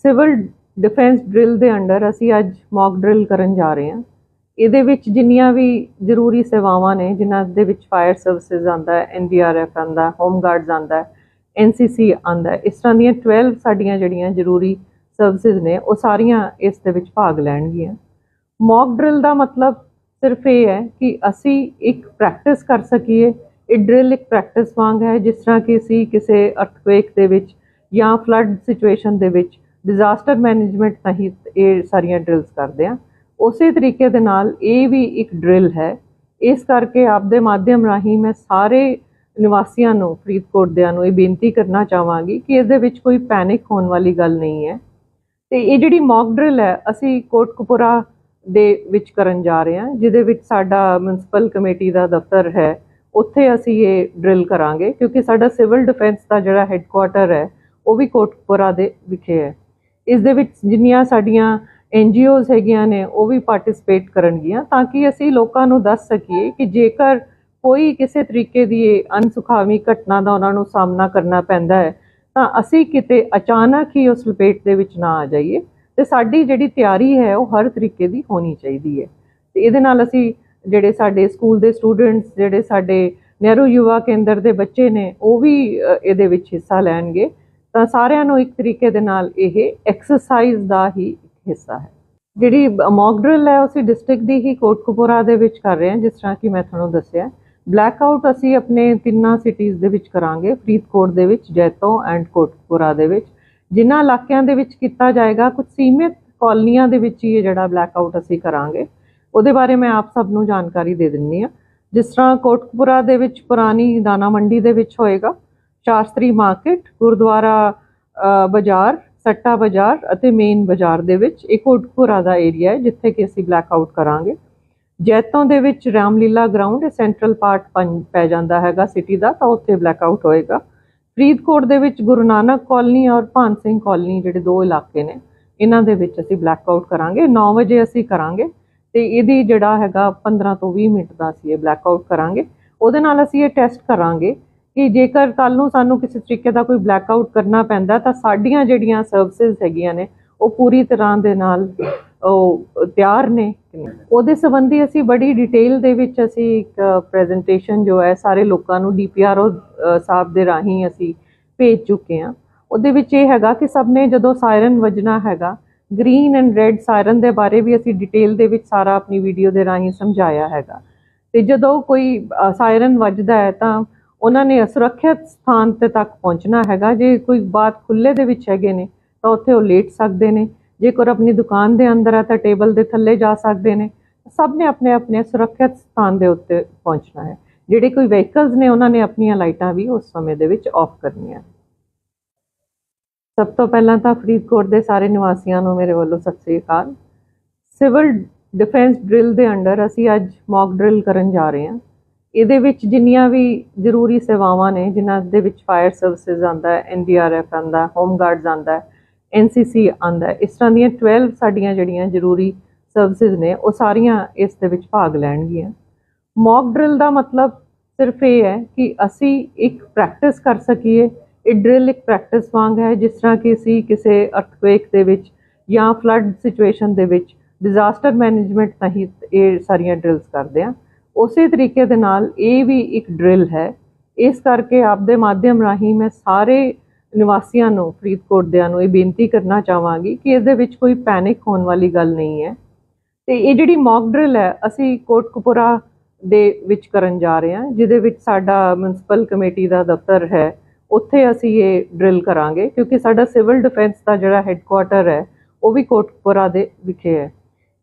ਸਿਵਲ ਡਿਫੈਂਸ ਡਰਿਲ ਦੇ ਅੰਡਰ ਅਸੀਂ ਅੱਜ ਮੌਕ ਡਰਿਲ ਕਰਨ ਜਾ ਰਹੇ ਹਾਂ। ਇਹਦੇ ਵਿੱਚ ਜਿੰਨੀਆਂ ਵੀ ਜ਼ਰੂਰੀ ਸੇਵਾਵਾਂ ਨੇ, ਜਿਨ੍ਹਾਂ ਦੇ ਵਿੱਚ ਫਾਇਰ ਸਰਵਿਸਿਜ਼ ਆਂਦਾ ਹੈ ਐਨਡੀਆਰਐਫ ਆਂਦਾ ਹੋਮ ਗਾਰਡਸ ਆਂਦਾ ਹੈ ਐਨਸੀਸੀ ਆਂਦਾ ਹੈ ਇਸ ਤਰ੍ਹਾਂ ਦੀਆਂ 12 ਸਾਡੀਆਂ ਜਿਹੜੀਆਂ ਜ਼ਰੂਰੀ ਸਰਵਿਸਿਜ਼ ਨੇ, ਉਹ ਸਾਰੀਆਂ ਇਸ ਦੇ ਵਿੱਚ ਭਾਗ ਲੈਣਗੀਆਂ। ਮੌਕ ਡਰਿਲ ਦਾ ਮਤਲਬ ਸਿਰਫ ਇਹ ਹੈ ਕਿ ਅਸੀਂ ਇੱਕ ਪ੍ਰੈਕਟਿਸ ਕਰ ਸਕੀਏ। ਇਹ ਡਰਿਲ ਇੱਕ ਪ੍ਰੈਕਟਿਸ ਵਾਂਗ ਹੈ, ਜਿਸ ਤਰ੍ਹਾਂ ਕਿ ਅਸੀਂ ਕਿਸੇ ਅਰਥਕੁਏਕ ਦੇ ਵਿੱਚ ਜਾਂ ਫਲੱਡ ਸਿਚੁਏਸ਼ਨ ਦੇ ਵਿੱਚ ਡਿਜ਼ਾਸਟਰ ਮੈਨੇਜਮੈਂਟ ਤਹਿਤ ਇਹ ਸਾਰੀਆਂ ਡਰਿਲਸ ਕਰਦੇ ਆ ਉਸੇ ਤਰੀਕੇ ਦੇ ਨਾਲ ਇਹ ਵੀ ਇੱਕ ਡਰਿਲ ਹੈ। ਇਸ ਕਰਕੇ ਆਪ ਦੇ ਮਾਧਿਅਮ ਰਾਹੀਂ ਮੈਂ ਸਾਰੇ ਨਿਵਾਸੀਆਂ ਨੂੰ, ਫਰੀਦਕੋਟ ਦਿਆਂ ਨੂੰ ਇਹ ਬੇਨਤੀ ਕਰਨਾ ਚਾਹਾਂਗੀ ਕਿ ਇਸ ਦੇ ਵਿੱਚ ਕੋਈ ਪੈਨਿਕ ਹੋਣ ਵਾਲੀ ਗੱਲ ਨਹੀਂ ਹੈ। ਤੇ ਇਹ ਜਿਹੜੀ ਮੌਕ ਡਰਿਲ ਹੈ, ਅਸੀਂ ਕੋਟਕਪੂਰਾ ਦੇ ਵਿੱਚ ਕਰਨ ਜਾ ਰਹੇ ਹਾਂ, ਜਿਹਦੇ ਵਿੱਚ ਸਾਡਾ ਮਿਊਨਿਸਪਲ ਕਮੇਟੀ ਦਾ ਦਫ਼ਤਰ ਹੈ। ਉੱਥੇ ਅਸੀਂ ਇਹ ਡਰਿਲ ਕਰਾਂਗੇ, ਕਿਉਂਕਿ ਸਾਡਾ ਸਿਵਲ ਡਿਫੈਂਸ ਦਾ ਜਿਹੜਾ ਹੈੱਡਕੁਆਟਰ ਹੈ, ਉਹ ਵੀ ਕੋਟਕਪੂਰਾ ਦੇ ਵਿਖੇ ਹੈ। ਇਸ ਦੇ ਵਿੱਚ ਜਿੰਨੀਆਂ ਸਾਡੀਆਂ ਐਨਜੀਓਜ਼ ਹੈਗੀਆਂ ਨੇ, ਉਹ ਵੀ ਪਾਰਟਿਸਿਪੇਟ ਕਰਨਗੀਆਂ ਤਾਂ ਕਿ ਅਸੀਂ ਲੋਕਾਂ ਨੂੰ ਦੱਸ ਸਕੀਏ ਕਿ ਜੇਕਰ ਕੋਈ ਕਿਸੇ ਤਰੀਕੇ ਦੀ ਇਹ ਅਨਸੁਖਾਵੀ ਘਟਨਾ ਦਾ ਉਹਨਾਂ ਨੂੰ ਸਾਹਮਣਾ ਕਰਨਾ ਪੈਂਦਾ ਹੈ, ਤਾਂ ਅਸੀਂ ਕਿਤੇ ਅਚਾਨਕ ਹੀ ਉਸ ਲਪੇਟ ਦੇ ਵਿੱਚ ਨਾ ਆ ਜਾਈਏ ਤੇ ਸਾਡੀ ਜਿਹੜੀ ਤਿਆਰੀ ਹੈ, ਉਹ ਹਰ ਤਰੀਕੇ ਦੀ ਹੋਣੀ ਚਾਹੀਦੀ ਹੈ। ਤੇ ਇਹਦੇ ਨਾਲ ਅਸੀਂ ਜਿਹੜੇ ਸਾਡੇ ਸਕੂਲ ਦੇ ਸਟੂਡੈਂਟਸ, ਜਿਹੜੇ ਸਾਡੇ ਨਹਿਰੂ ਯੁਵਾ ਕੇਂਦਰ ਦੇ ਬੱਚੇ ਨੇ, ਉਹ ਵੀ ਇਹਦੇ ਵਿੱਚ ਹਿੱਸਾ ਲੈਣਗੇ। ਤਾਂ ਸਾਰਿਆਂ ਨੂੰ ਇੱਕ ਤਰੀਕੇ ਦੇ ਨਾਲ ਇਹ ਐਕਸਰਸਾਈਜ਼ ਦਾ ਹੀ ਹਿੱਸਾ ਹੈ। ਜਿਹੜੀ ਮੌਕ ਡਰਿਲ ਹੈ, ਅਸੀਂ ਡਿਸਟ੍ਰਿਕਟ ਦੀ ਹੀ ਕੋਟਕਪੂਰਾ ਦੇ ਵਿੱਚ ਕਰ ਰਹੇ ਹਾਂ, ਜਿਸ ਤਰ੍ਹਾਂ ਕਿ ਮੈਂ ਤੁਹਾਨੂੰ ਦੱਸਿਆ। ਬਲੈਕ ਆਊਟ ਅਸੀਂ ਆਪਣੇ ਤਿੰਨਾਂ ਸਿਟੀਜ਼ ਦੇ ਵਿੱਚ ਕਰਾਂਗੇ, ਫਰੀਦਕੋਟ ਦੇ ਵਿੱਚ, ਜੈਤੋ ਐਂਡ ਕੋਟਕਪੂਰਾ ਦੇ ਵਿੱਚ। ਜਿਨ੍ਹਾਂ ਇਲਾਕਿਆਂ ਦੇ ਵਿੱਚ ਕੀਤਾ ਜਾਏਗਾ, ਕੁਝ ਸੀਮਿਤ ਕਾਲਨੀਆਂ ਦੇ ਵਿੱਚ ਹੀ ਇਹ ਜਿਹੜਾ ਬਲੈਕ ਆਊਟ ਅਸੀਂ ਕਰਾਂਗੇ। ਉਹਦੇ ਬਾਰੇ ਮੈਂ ਆਪ ਸਭ ਨੂੰ ਜਾਣਕਾਰੀ ਦੇ ਦਿੰਨੀ ਆ ਜਿਸ ਤਰ੍ਹਾਂ ਕੋਟਕਪੂਰਾ ਦੇ ਵਿੱਚ ਪੁਰਾਣੀ ਦਾਣਾ ਮੰਡੀ ਦੇ ਵਿੱਚ ਹੋਏਗਾ, ਸ਼ਾਸਤਰੀ ਮਾਰਕੀਟ ਗੁਰਦੁਆਰਾ ਬਾਜ਼ਾਰ ਸੱਟਾ ਬਾਜ਼ਾਰ ਅਤੇ ਮੇਨ ਬਾਜ਼ਾਰ ਦੇ ਵਿੱਚ ਇਹ ਕੋਟਕਪੂਰਾ ਦਾ ਏਰੀਆ ਹੈ, ਜਿੱਥੇ ਕਿ ਅਸੀਂ ਬਲੈਕ ਆਊਟ ਕਰਾਂਗੇ। ਜੈਤੋਂ ਦੇ ਵਿੱਚ ਰਾਮਲੀਲਾ ਗਰਾਊਂਡ ਇਹ ਸੈਂਟਰਲ ਪਾਰਟ ਪੈ ਜਾਂਦਾ ਹੈਗਾ ਸਿਟੀ ਦਾ, ਤਾਂ ਉੱਥੇ ਬਲੈਕ ਆਊਟ ਹੋਏਗਾ। ਫਰੀਦਕੋਟ ਦੇ ਵਿੱਚ ਗੁਰੂ ਨਾਨਕ ਕਾਲਨੀ ਔਰ ਭਾਨ ਸਿੰਘ ਕਾਲਨੀ ਜਿਹੜੇ ਦੋ ਇਲਾਕੇ ਨੇ, ਇਹਨਾਂ ਦੇ ਵਿੱਚ ਅਸੀਂ ਬਲੈਕ ਆਊਟ ਕਰਾਂਗੇ। 9 ਵਜੇ ਅਸੀਂ ਕਰਾਂਗੇ ਤੇ ਇਹਦੀ ਜਿਹੜਾ ਹੈਗਾ 15 ਤੋਂ 20 ਮਿੰਟ ਦਾ ਅਸੀਂ ਇਹ ਬਲੈਕ ਆਊਟ ਕਰਾਂਗੇ। ਉਹਦੇ ਨਾਲ ਅਸੀਂ ਇਹ ਟੈਸਟ ਕਰਾਂਗੇ ਕਿ ਜੇਕਰ ਕੱਲ ਨੂੰ ਸਾਨੂੰ ਕਿਸੇ ਤਰੀਕੇ ਦਾ ਕੋਈ ਬਲੈਕ ਆਊਟ ਕਰਨਾ ਪੈਂਦਾ, ਤਾਂ ਸਾਡੀਆਂ ਜਿਹੜੀਆਂ ਸਰਵਿਸਿਜ਼ ਹੈਗੀਆਂ ਨੇ, ਉਹ ਪੂਰੀ ਤਰ੍ਹਾਂ ਦੇ ਨਾਲ ਉਹ ਤਿਆਰ ਨੇ। ਉਹਦੇ ਸੰਬੰਧੀ ਅਸੀਂ ਬੜੀ ਡਿਟੇਲ ਦੇ ਵਿੱਚ ਅਸੀਂ ਇੱਕ ਪ੍ਰੈਜੈਂਟੇਸ਼ਨ ਜੋ ਹੈ, ਸਾਰੇ ਲੋਕਾਂ ਨੂੰ ਡੀਪੀਆਰਓ ਸਾਹਿਬ ਦੇ ਰਾਹੀਂ ਅਸੀਂ ਭੇਜ ਚੁੱਕੇ ਹਾਂ। ਉਹਦੇ ਵਿੱਚ ਇਹ ਹੈਗਾ ਕਿ ਸਭ ਨੇ ਜਦੋਂ ਸਾਇਰਨ ਵੱਜਣਾ ਹੈਗਾ ਗ੍ਰੀਨ ਐਂਡ ਰੈੱਡ ਸਾਇਰਨ ਦੇ ਬਾਰੇ ਵੀ ਅਸੀਂ ਡਿਟੇਲ ਦੇ ਵਿੱਚ ਸਾਰਾ ਆਪਣੀ ਵੀਡੀਓ ਦੇ ਰਾਹੀਂ ਸਮਝਾਇਆ ਹੈਗਾ। ਤੇ ਜਦੋਂ ਕੋਈ ਸਾਇਰਨ ਵੱਜਦਾ ਹੈ ਤਾਂ ਉਹਨਾਂ ਨੇ ਸੁਰੱਖਿਅਤ ਸਥਾਨ ਤੇ ਤੱਕ ਪਹੁੰਚਣਾ ਹੈਗਾ। ਜੇ ਕੋਈ ਬਾਤ ਖੁੱਲੇ ਦੇ ਵਿੱਚ ਹੈਗੇ ਨੇ, ਤਾਂ ਉੱਥੇ ਉਹ ਲੇਟ ਸਕਦੇ ਨੇ। ਜੇਕਰ ਆਪਣੀ ਦੁਕਾਨ ਦੇ ਅੰਦਰ ਆ, ਤਾਂ ਟੇਬਲ ਦੇ ਥੱਲੇ ਜਾ ਸਕਦੇ ਨੇ। ਸਭ ਨੇ ਆਪਣੇ ਆਪਣੇ ਸੁਰੱਖਿਅਤ ਸਥਾਨ ਦੇ ਉੱਤੇ ਪਹੁੰਚਣਾ ਹੈ। ਜਿਹੜੇ ਕੋਈ ਵਹੀਕਲਸ ਨੇ, ਉਹਨਾਂ ਨੇ ਆਪਣੀਆਂ ਲਾਈਟਾਂ ਵੀ ਉਸ ਸਮੇਂ ਦੇ ਵਿੱਚ ਆਫ ਕਰਨੀਆਂ। ਸਭ ਤੋਂ ਪਹਿਲਾਂ ਤਾਂ ਫਰੀਦਕੋਟ ਦੇ ਸਾਰੇ ਨਿਵਾਸੀਆਂ ਨੂੰ ਮੇਰੇ ਵੱਲੋਂ ਸਤਿ ਸ੍ਰੀ ਅਕਾਲ। ਸਿਵਲ ਡਿਫੈਂਸ ਡਰਿਲ ਦੇ ਅੰਡਰ ਅਸੀਂ ਅੱਜ ਮੌਕ ਡਰਿਲ ਕਰਨ ਜਾ ਰਹੇ ਹਾਂ। ਇਹਦੇ ਵਿੱਚ ਜਿੰਨੀਆਂ ਵੀ ਜ਼ਰੂਰੀ ਸੇਵਾਵਾਂ ਨੇ, ਜਿਨ੍ਹਾਂ ਦੇ ਵਿੱਚ ਫਾਇਰ ਸਰਵਿਸਿਜ਼ ਆਂਦਾ ਹੈ ਐਨਡੀਆਰਐਫ ਆਂਦਾ ਹੋਮ ਗਾਰਡਸ ਆਂਦਾ ਹੈ ਐਨਸੀਸੀ ਆਂਦਾ ਹੈ ਇਸ ਤਰ੍ਹਾਂ ਦੀਆਂ 12 ਸਾਡੀਆਂ ਜਿਹੜੀਆਂ ਜ਼ਰੂਰੀ ਸਰਵਿਸਿਜ਼ ਨੇ, ਉਹ ਸਾਰੀਆਂ ਇਸ ਦੇ ਵਿੱਚ ਭਾਗ ਲੈਣਗੀਆਂ। ਮੌਕ ਡਰਿਲ ਦਾ ਮਤਲਬ ਸਿਰਫ ਇਹ ਹੈ ਕਿ ਅਸੀਂ ਇੱਕ ਪ੍ਰੈਕਟਿਸ ਕਰ ਸਕੀਏ। ਇਹ ਡਰਿਲ ਇੱਕ ਪ੍ਰੈਕਟਿਸ ਵਾਂਗ ਹੈ, ਜਿਸ ਤਰ੍ਹਾਂ ਕਿ ਅਸੀਂ ਕਿਸੇ ਅਰਥਕੁਏਕ ਦੇ ਵਿੱਚ ਜਾਂ ਫਲੱਡ ਸਿਚੁਏਸ਼ਨ ਦੇ ਵਿੱਚ ਡਿਜ਼ਾਸਟਰ ਮੈਨੇਜਮੈਂਟ ਤਹਿਤ ਇਹ ਸਾਰੀਆਂ ਡਰਿਲਸ ਕਰਦੇ ਆ ਉਸੇ ਤਰੀਕੇ ਦੇ ਨਾਲ ਇਹ ਵੀ ਇੱਕ ਡਰਿਲ ਹੈ। ਇਸ ਕਰਕੇ ਆਪ ਦੇ ਮਾਧਿਅਮ ਰਾਹੀਂ ਮੈਂ ਸਾਰੇ ਨਿਵਾਸੀਆਂ ਨੂੰ, ਫਰੀਦਕੋਟ ਦਿਆਂ ਨੂੰ ਇਹ ਬੇਨਤੀ ਕਰਨਾ ਚਾਹਾਂਗੀ ਕਿ ਇਸ ਦੇ ਵਿੱਚ ਕੋਈ ਪੈਨਿਕ ਹੋਣ ਵਾਲੀ ਗੱਲ ਨਹੀਂ ਹੈ। ਤੇ ਇਹ ਜਿਹੜੀ ਮੌਕ ਡਰਿਲ ਹੈ, ਅਸੀਂ ਕੋਟਕਪੂਰਾ ਦੇ ਵਿੱਚ ਕਰਨ ਜਾ ਰਹੇ ਹਾਂ, ਜਿਹਦੇ ਵਿੱਚ ਸਾਡਾ ਮਿਊਨਿਸਪਲ ਕਮੇਟੀ ਦਾ ਦਫ਼ਤਰ ਹੈ, ਉੱਥੇ ਅਸੀਂ ਇਹ ਡਰਿਲ ਕਰਾਂਗੇ, ਕਿਉਂਕਿ ਸਾਡਾ ਸਿਵਲ ਡਿਫੈਂਸ ਦਾ ਜਿਹੜਾ ਹੈੱਡਕੁਆਟਰ ਹੈ, ਉਹ ਵੀ ਕੋਟਕਪੂਰਾ ਦੇ ਵਿਖੇ ਹੈ।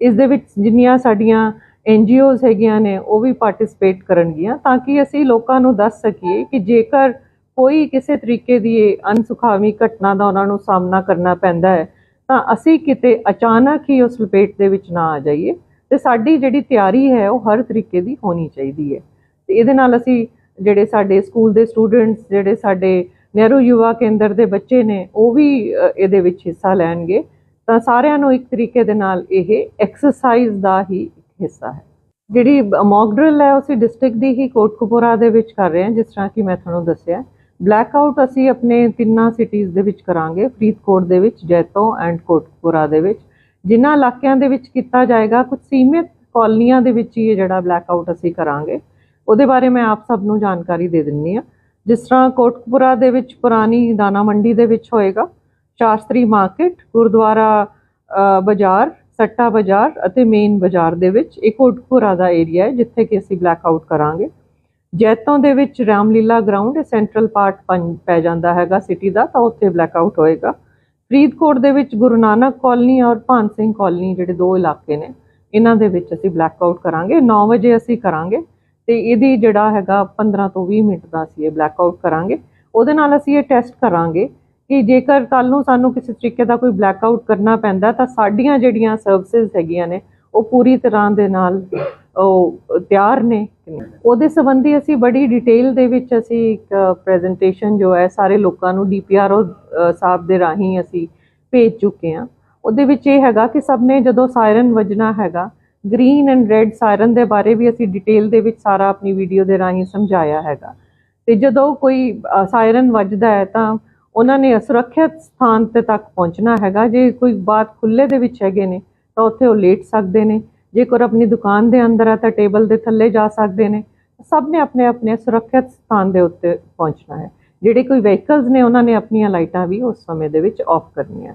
ਇਸ ਦੇ ਵਿੱਚ ਜਿੰਨੀਆਂ ਸਾਡੀਆਂ ਐਨਜੀਓਜ਼ ਹੈਗੀਆਂ ਨੇ, ਉਹ ਵੀ ਪਾਰਟਿਸਿਪੇਟ ਕਰਨਗੀਆਂ ਤਾਂ ਕਿ ਅਸੀਂ ਲੋਕਾਂ ਨੂੰ ਦੱਸ ਸਕੀਏ ਕਿ ਜੇਕਰ ਕੋਈ ਕਿਸੇ ਤਰੀਕੇ ਦੀ ਇਹ ਅਨਸੁਖਾਵੀ ਘਟਨਾ ਦਾ ਉਹਨਾਂ ਨੂੰ ਸਾਹਮਣਾ ਕਰਨਾ ਪੈਂਦਾ ਹੈ, ਤਾਂ ਅਸੀਂ ਕਿਤੇ ਅਚਾਨਕ ਹੀ ਉਸ ਲਪੇਟ ਦੇ ਵਿੱਚ ਨਾ ਆ ਜਾਈਏ ਤੇ ਸਾਡੀ ਜਿਹੜੀ ਤਿਆਰੀ ਹੈ, ਉਹ ਹਰ ਤਰੀਕੇ ਦੀ ਹੋਣੀ ਚਾਹੀਦੀ ਹੈ। ਤੇ ਇਹਦੇ ਨਾਲ ਅਸੀਂ ਜਿਹੜੇ ਸਾਡੇ ਸਕੂਲ ਦੇ ਸਟੂਡੈਂਟਸ, ਜਿਹੜੇ ਸਾਡੇ ਨਹਿਰੂ ਯੁਵਾ ਕੇਂਦਰ ਦੇ ਬੱਚੇ ਨੇ, ਉਹ ਵੀ ਇਹਦੇ ਵਿੱਚ ਹਿੱਸਾ ਲੈਣਗੇ। ਤਾਂ ਸਾਰਿਆਂ ਨੂੰ ਇੱਕ ਤਰੀਕੇ ਦੇ ਨਾਲ ਇਹ ਐਕਸਰਸਾਈਜ਼ ਦਾ ਹੀ ਹਿੱਸਾ ਹੈ। ਜਿਹੜੀ ਮੌਕ ਡਰਿਲ ਹੈ ਉਹ ਅਸੀਂ ਡਿਸਟ੍ਰਿਕਟ ਦੀ ਹੀ ਕੋਟਕਪੂਰਾ ਦੇ ਵਿੱਚ ਕਰ ਰਹੇ ਹਾਂ, ਜਿਸ ਤਰ੍ਹਾਂ ਕਿ ਮੈਂ ਤੁਹਾਨੂੰ ਦੱਸਿਆ। ਬਲੈਕ ਆਊਟ ਅਸੀਂ ਆਪਣੇ ਤਿੰਨਾਂ ਸਿਟੀਜ਼ ਦੇ ਵਿੱਚ ਕਰਾਂਗੇ, ਫਰੀਦਕੋਟ ਦੇ ਵਿੱਚ, ਜੈਤੋ ਐਂਡ ਕੋਟਪੁਰਾ ਦੇ ਵਿੱਚ। ਜਿਨ੍ਹਾਂ ਇਲਾਕਿਆਂ ਦੇ ਵਿੱਚ ਕੀਤਾ ਜਾਏਗਾ, ਕੁਝ ਸੀਮਿਤ ਕਾਲਨੀਆਂ ਦੇ ਵਿੱਚ ਹੀ ਇਹ ਜਿਹੜਾ ਬਲੈਕ ਆਊਟ ਅਸੀਂ ਕਰਾਂਗੇ। ਉਹਦੇ ਬਾਰੇ ਮੈਂ ਆਪ ਸਭ ਨੂੰ ਜਾਣਕਾਰੀ ਦੇ ਦਿੰਨੀ ਆ ਜਿਸ ਤਰ੍ਹਾਂ ਕੋਟਕਪੁਰਾ ਦੇ ਵਿੱਚ ਪੁਰਾਣੀ ਦਾਣਾ ਮੰਡੀ ਦੇ ਵਿੱਚ ਹੋਏਗਾ ਸ਼ਾਸਤਰੀ ਮਾਰਕੀਟ ਗੁਰਦੁਆਰਾ ਬਾਜ਼ਾਰ ਸੱਟਾ ਬਾਜ਼ਾਰ ਅਤੇ ਮੇਨ ਬਾਜ਼ਾਰ ਦੇ ਵਿੱਚ ਇਹ ਕੋਟਕਪੁਰਾ ਦਾ ਏਰੀਆ ਹੈ, ਜਿੱਥੇ ਕਿ ਅਸੀਂ ਬਲੈਕ ਆਊਟ ਕਰਾਂਗੇ। ਜੈਤੋਂ ਦੇ ਵਿੱਚ ਰਾਮਲੀਲਾ ਗਰਾਊਂਡ ਸੈਂਟਰਲ ਪਾਰਟ ਪੈ ਜਾਂਦਾ ਹੈਗਾ ਸਿਟੀ ਦਾ, ਤਾਂ ਉੱਥੇ ਬਲੈਕ ਆਊਟ ਹੋਏਗਾ। ਫਰੀਦਕੋਟ ਦੇ ਵਿੱਚ ਗੁਰੂ ਨਾਨਕ ਕਾਲਨੀ ਔਰ ਭਾਨ ਸਿੰਘ ਕਾਲਨੀ ਜਿਹੜੇ ਦੋ ਇਲਾਕੇ ਨੇ, ਇਹਨਾਂ ਦੇ ਵਿੱਚ ਅਸੀਂ ਬਲੈਕ ਆਊਟ ਕਰਾਂਗੇ। 9 ਵਜੇ ਅਸੀਂ ਕਰਾਂਗੇ ਤੇ ਇਹਦੀ ਜਿਹੜਾ ਹੈਗਾ 15 ਤੋਂ 20 ਮਿੰਟ ਦਾ ਅਸੀਂ ਇਹ ਬਲੈਕ ਆਊਟ ਕਰਾਂਗੇ। ਉਹਦੇ ਨਾਲ ਅਸੀਂ ਇਹ ਟੈਸਟ ਕਰਾਂਗੇ ਕਿ ਜੇਕਰ ਕੱਲ ਨੂੰ ਸਾਨੂੰ ਕਿਸੇ ਤਰੀਕੇ ਦਾ ਕੋਈ ਬਲੈਕ ਆਊਟ ਕਰਨਾ ਪੈਂਦਾ, ਤਾਂ ਸਾਡੀਆਂ ਜਿਹੜੀਆਂ ਸਰਵਿਸਿਜ਼ ਹੈਗੀਆਂ ਨੇ, ਉਹ ਪੂਰੀ ਤਰ੍ਹਾਂ ਦੇ ਨਾਲ ਉਹ ਤਿਆਰ ਨੇ। ਉਹਦੇ ਸੰਬੰਧੀ ਅਸੀਂ ਬੜੀ ਡਿਟੇਲ ਦੇ ਵਿੱਚ ਅਸੀਂ ਇੱਕ ਪ੍ਰੈਜੈਂਟੇਸ਼ਨ ਜੋ ਹੈ, ਸਾਰੇ ਲੋਕਾਂ ਨੂੰ ਡੀਪੀਆਰਓ ਸਾਹਿਬ ਦੇ ਰਾਹੀਂ ਅਸੀਂ ਭੇਜ ਚੁੱਕੇ ਹਾਂ। ਉਹਦੇ ਵਿੱਚ ਇਹ ਹੈਗਾ ਕਿ ਸਭ ਨੇ ਜਦੋਂ ਸਾਇਰਨ ਵੱਜਣਾ ਹੈਗਾ ਗ੍ਰੀਨ ਐਂਡ ਰੈੱਡ ਸਾਇਰਨ ਦੇ ਬਾਰੇ ਵੀ ਅਸੀਂ ਡਿਟੇਲ ਦੇ ਵਿੱਚ ਸਾਰਾ ਆਪਣੀ ਵੀਡੀਓ ਦੇ ਰਾਹੀਂ ਸਮਝਾਇਆ ਹੈਗਾ। ਤੇ ਜਦੋਂ ਕੋਈ ਸਾਇਰਨ ਵੱਜਦਾ ਹੈ ਤਾਂ ਉਹਨਾਂ ਨੇ ਸੁਰੱਖਿਅਤ ਸਥਾਨ ਤੇ ਤੱਕ ਪਹੁੰਚਣਾ ਹੈਗਾ। ਜੇ ਕੋਈ ਬਾਤ ਖੁੱਲੇ ਦੇ ਵਿੱਚ ਹੈਗੇ ਨੇ, ਤਾਂ ਉੱਥੇ ਉਹ ਲੇਟ ਸਕਦੇ ਨੇ। ਜੇਕਰ ਆਪਣੀ ਦੁਕਾਨ ਦੇ ਅੰਦਰ ਆ, ਤਾਂ ਟੇਬਲ ਦੇ ਥੱਲੇ ਜਾ ਸਕਦੇ ਨੇ। ਸਭ ਨੇ ਆਪਣੇ ਆਪਣੇ ਸੁਰੱਖਿਅਤ ਸਥਾਨ ਦੇ ਉੱਤੇ ਪਹੁੰਚਣਾ ਹੈ। ਜਿਹੜੇ ਕੋਈ ਵਹੀਕਲਸ ਨੇ, ਉਹਨਾਂ ਨੇ ਆਪਣੀਆਂ ਲਾਈਟਾਂ ਵੀ ਉਸ ਸਮੇਂ ਦੇ ਵਿੱਚ ਆਫ ਕਰਨੀਆਂ।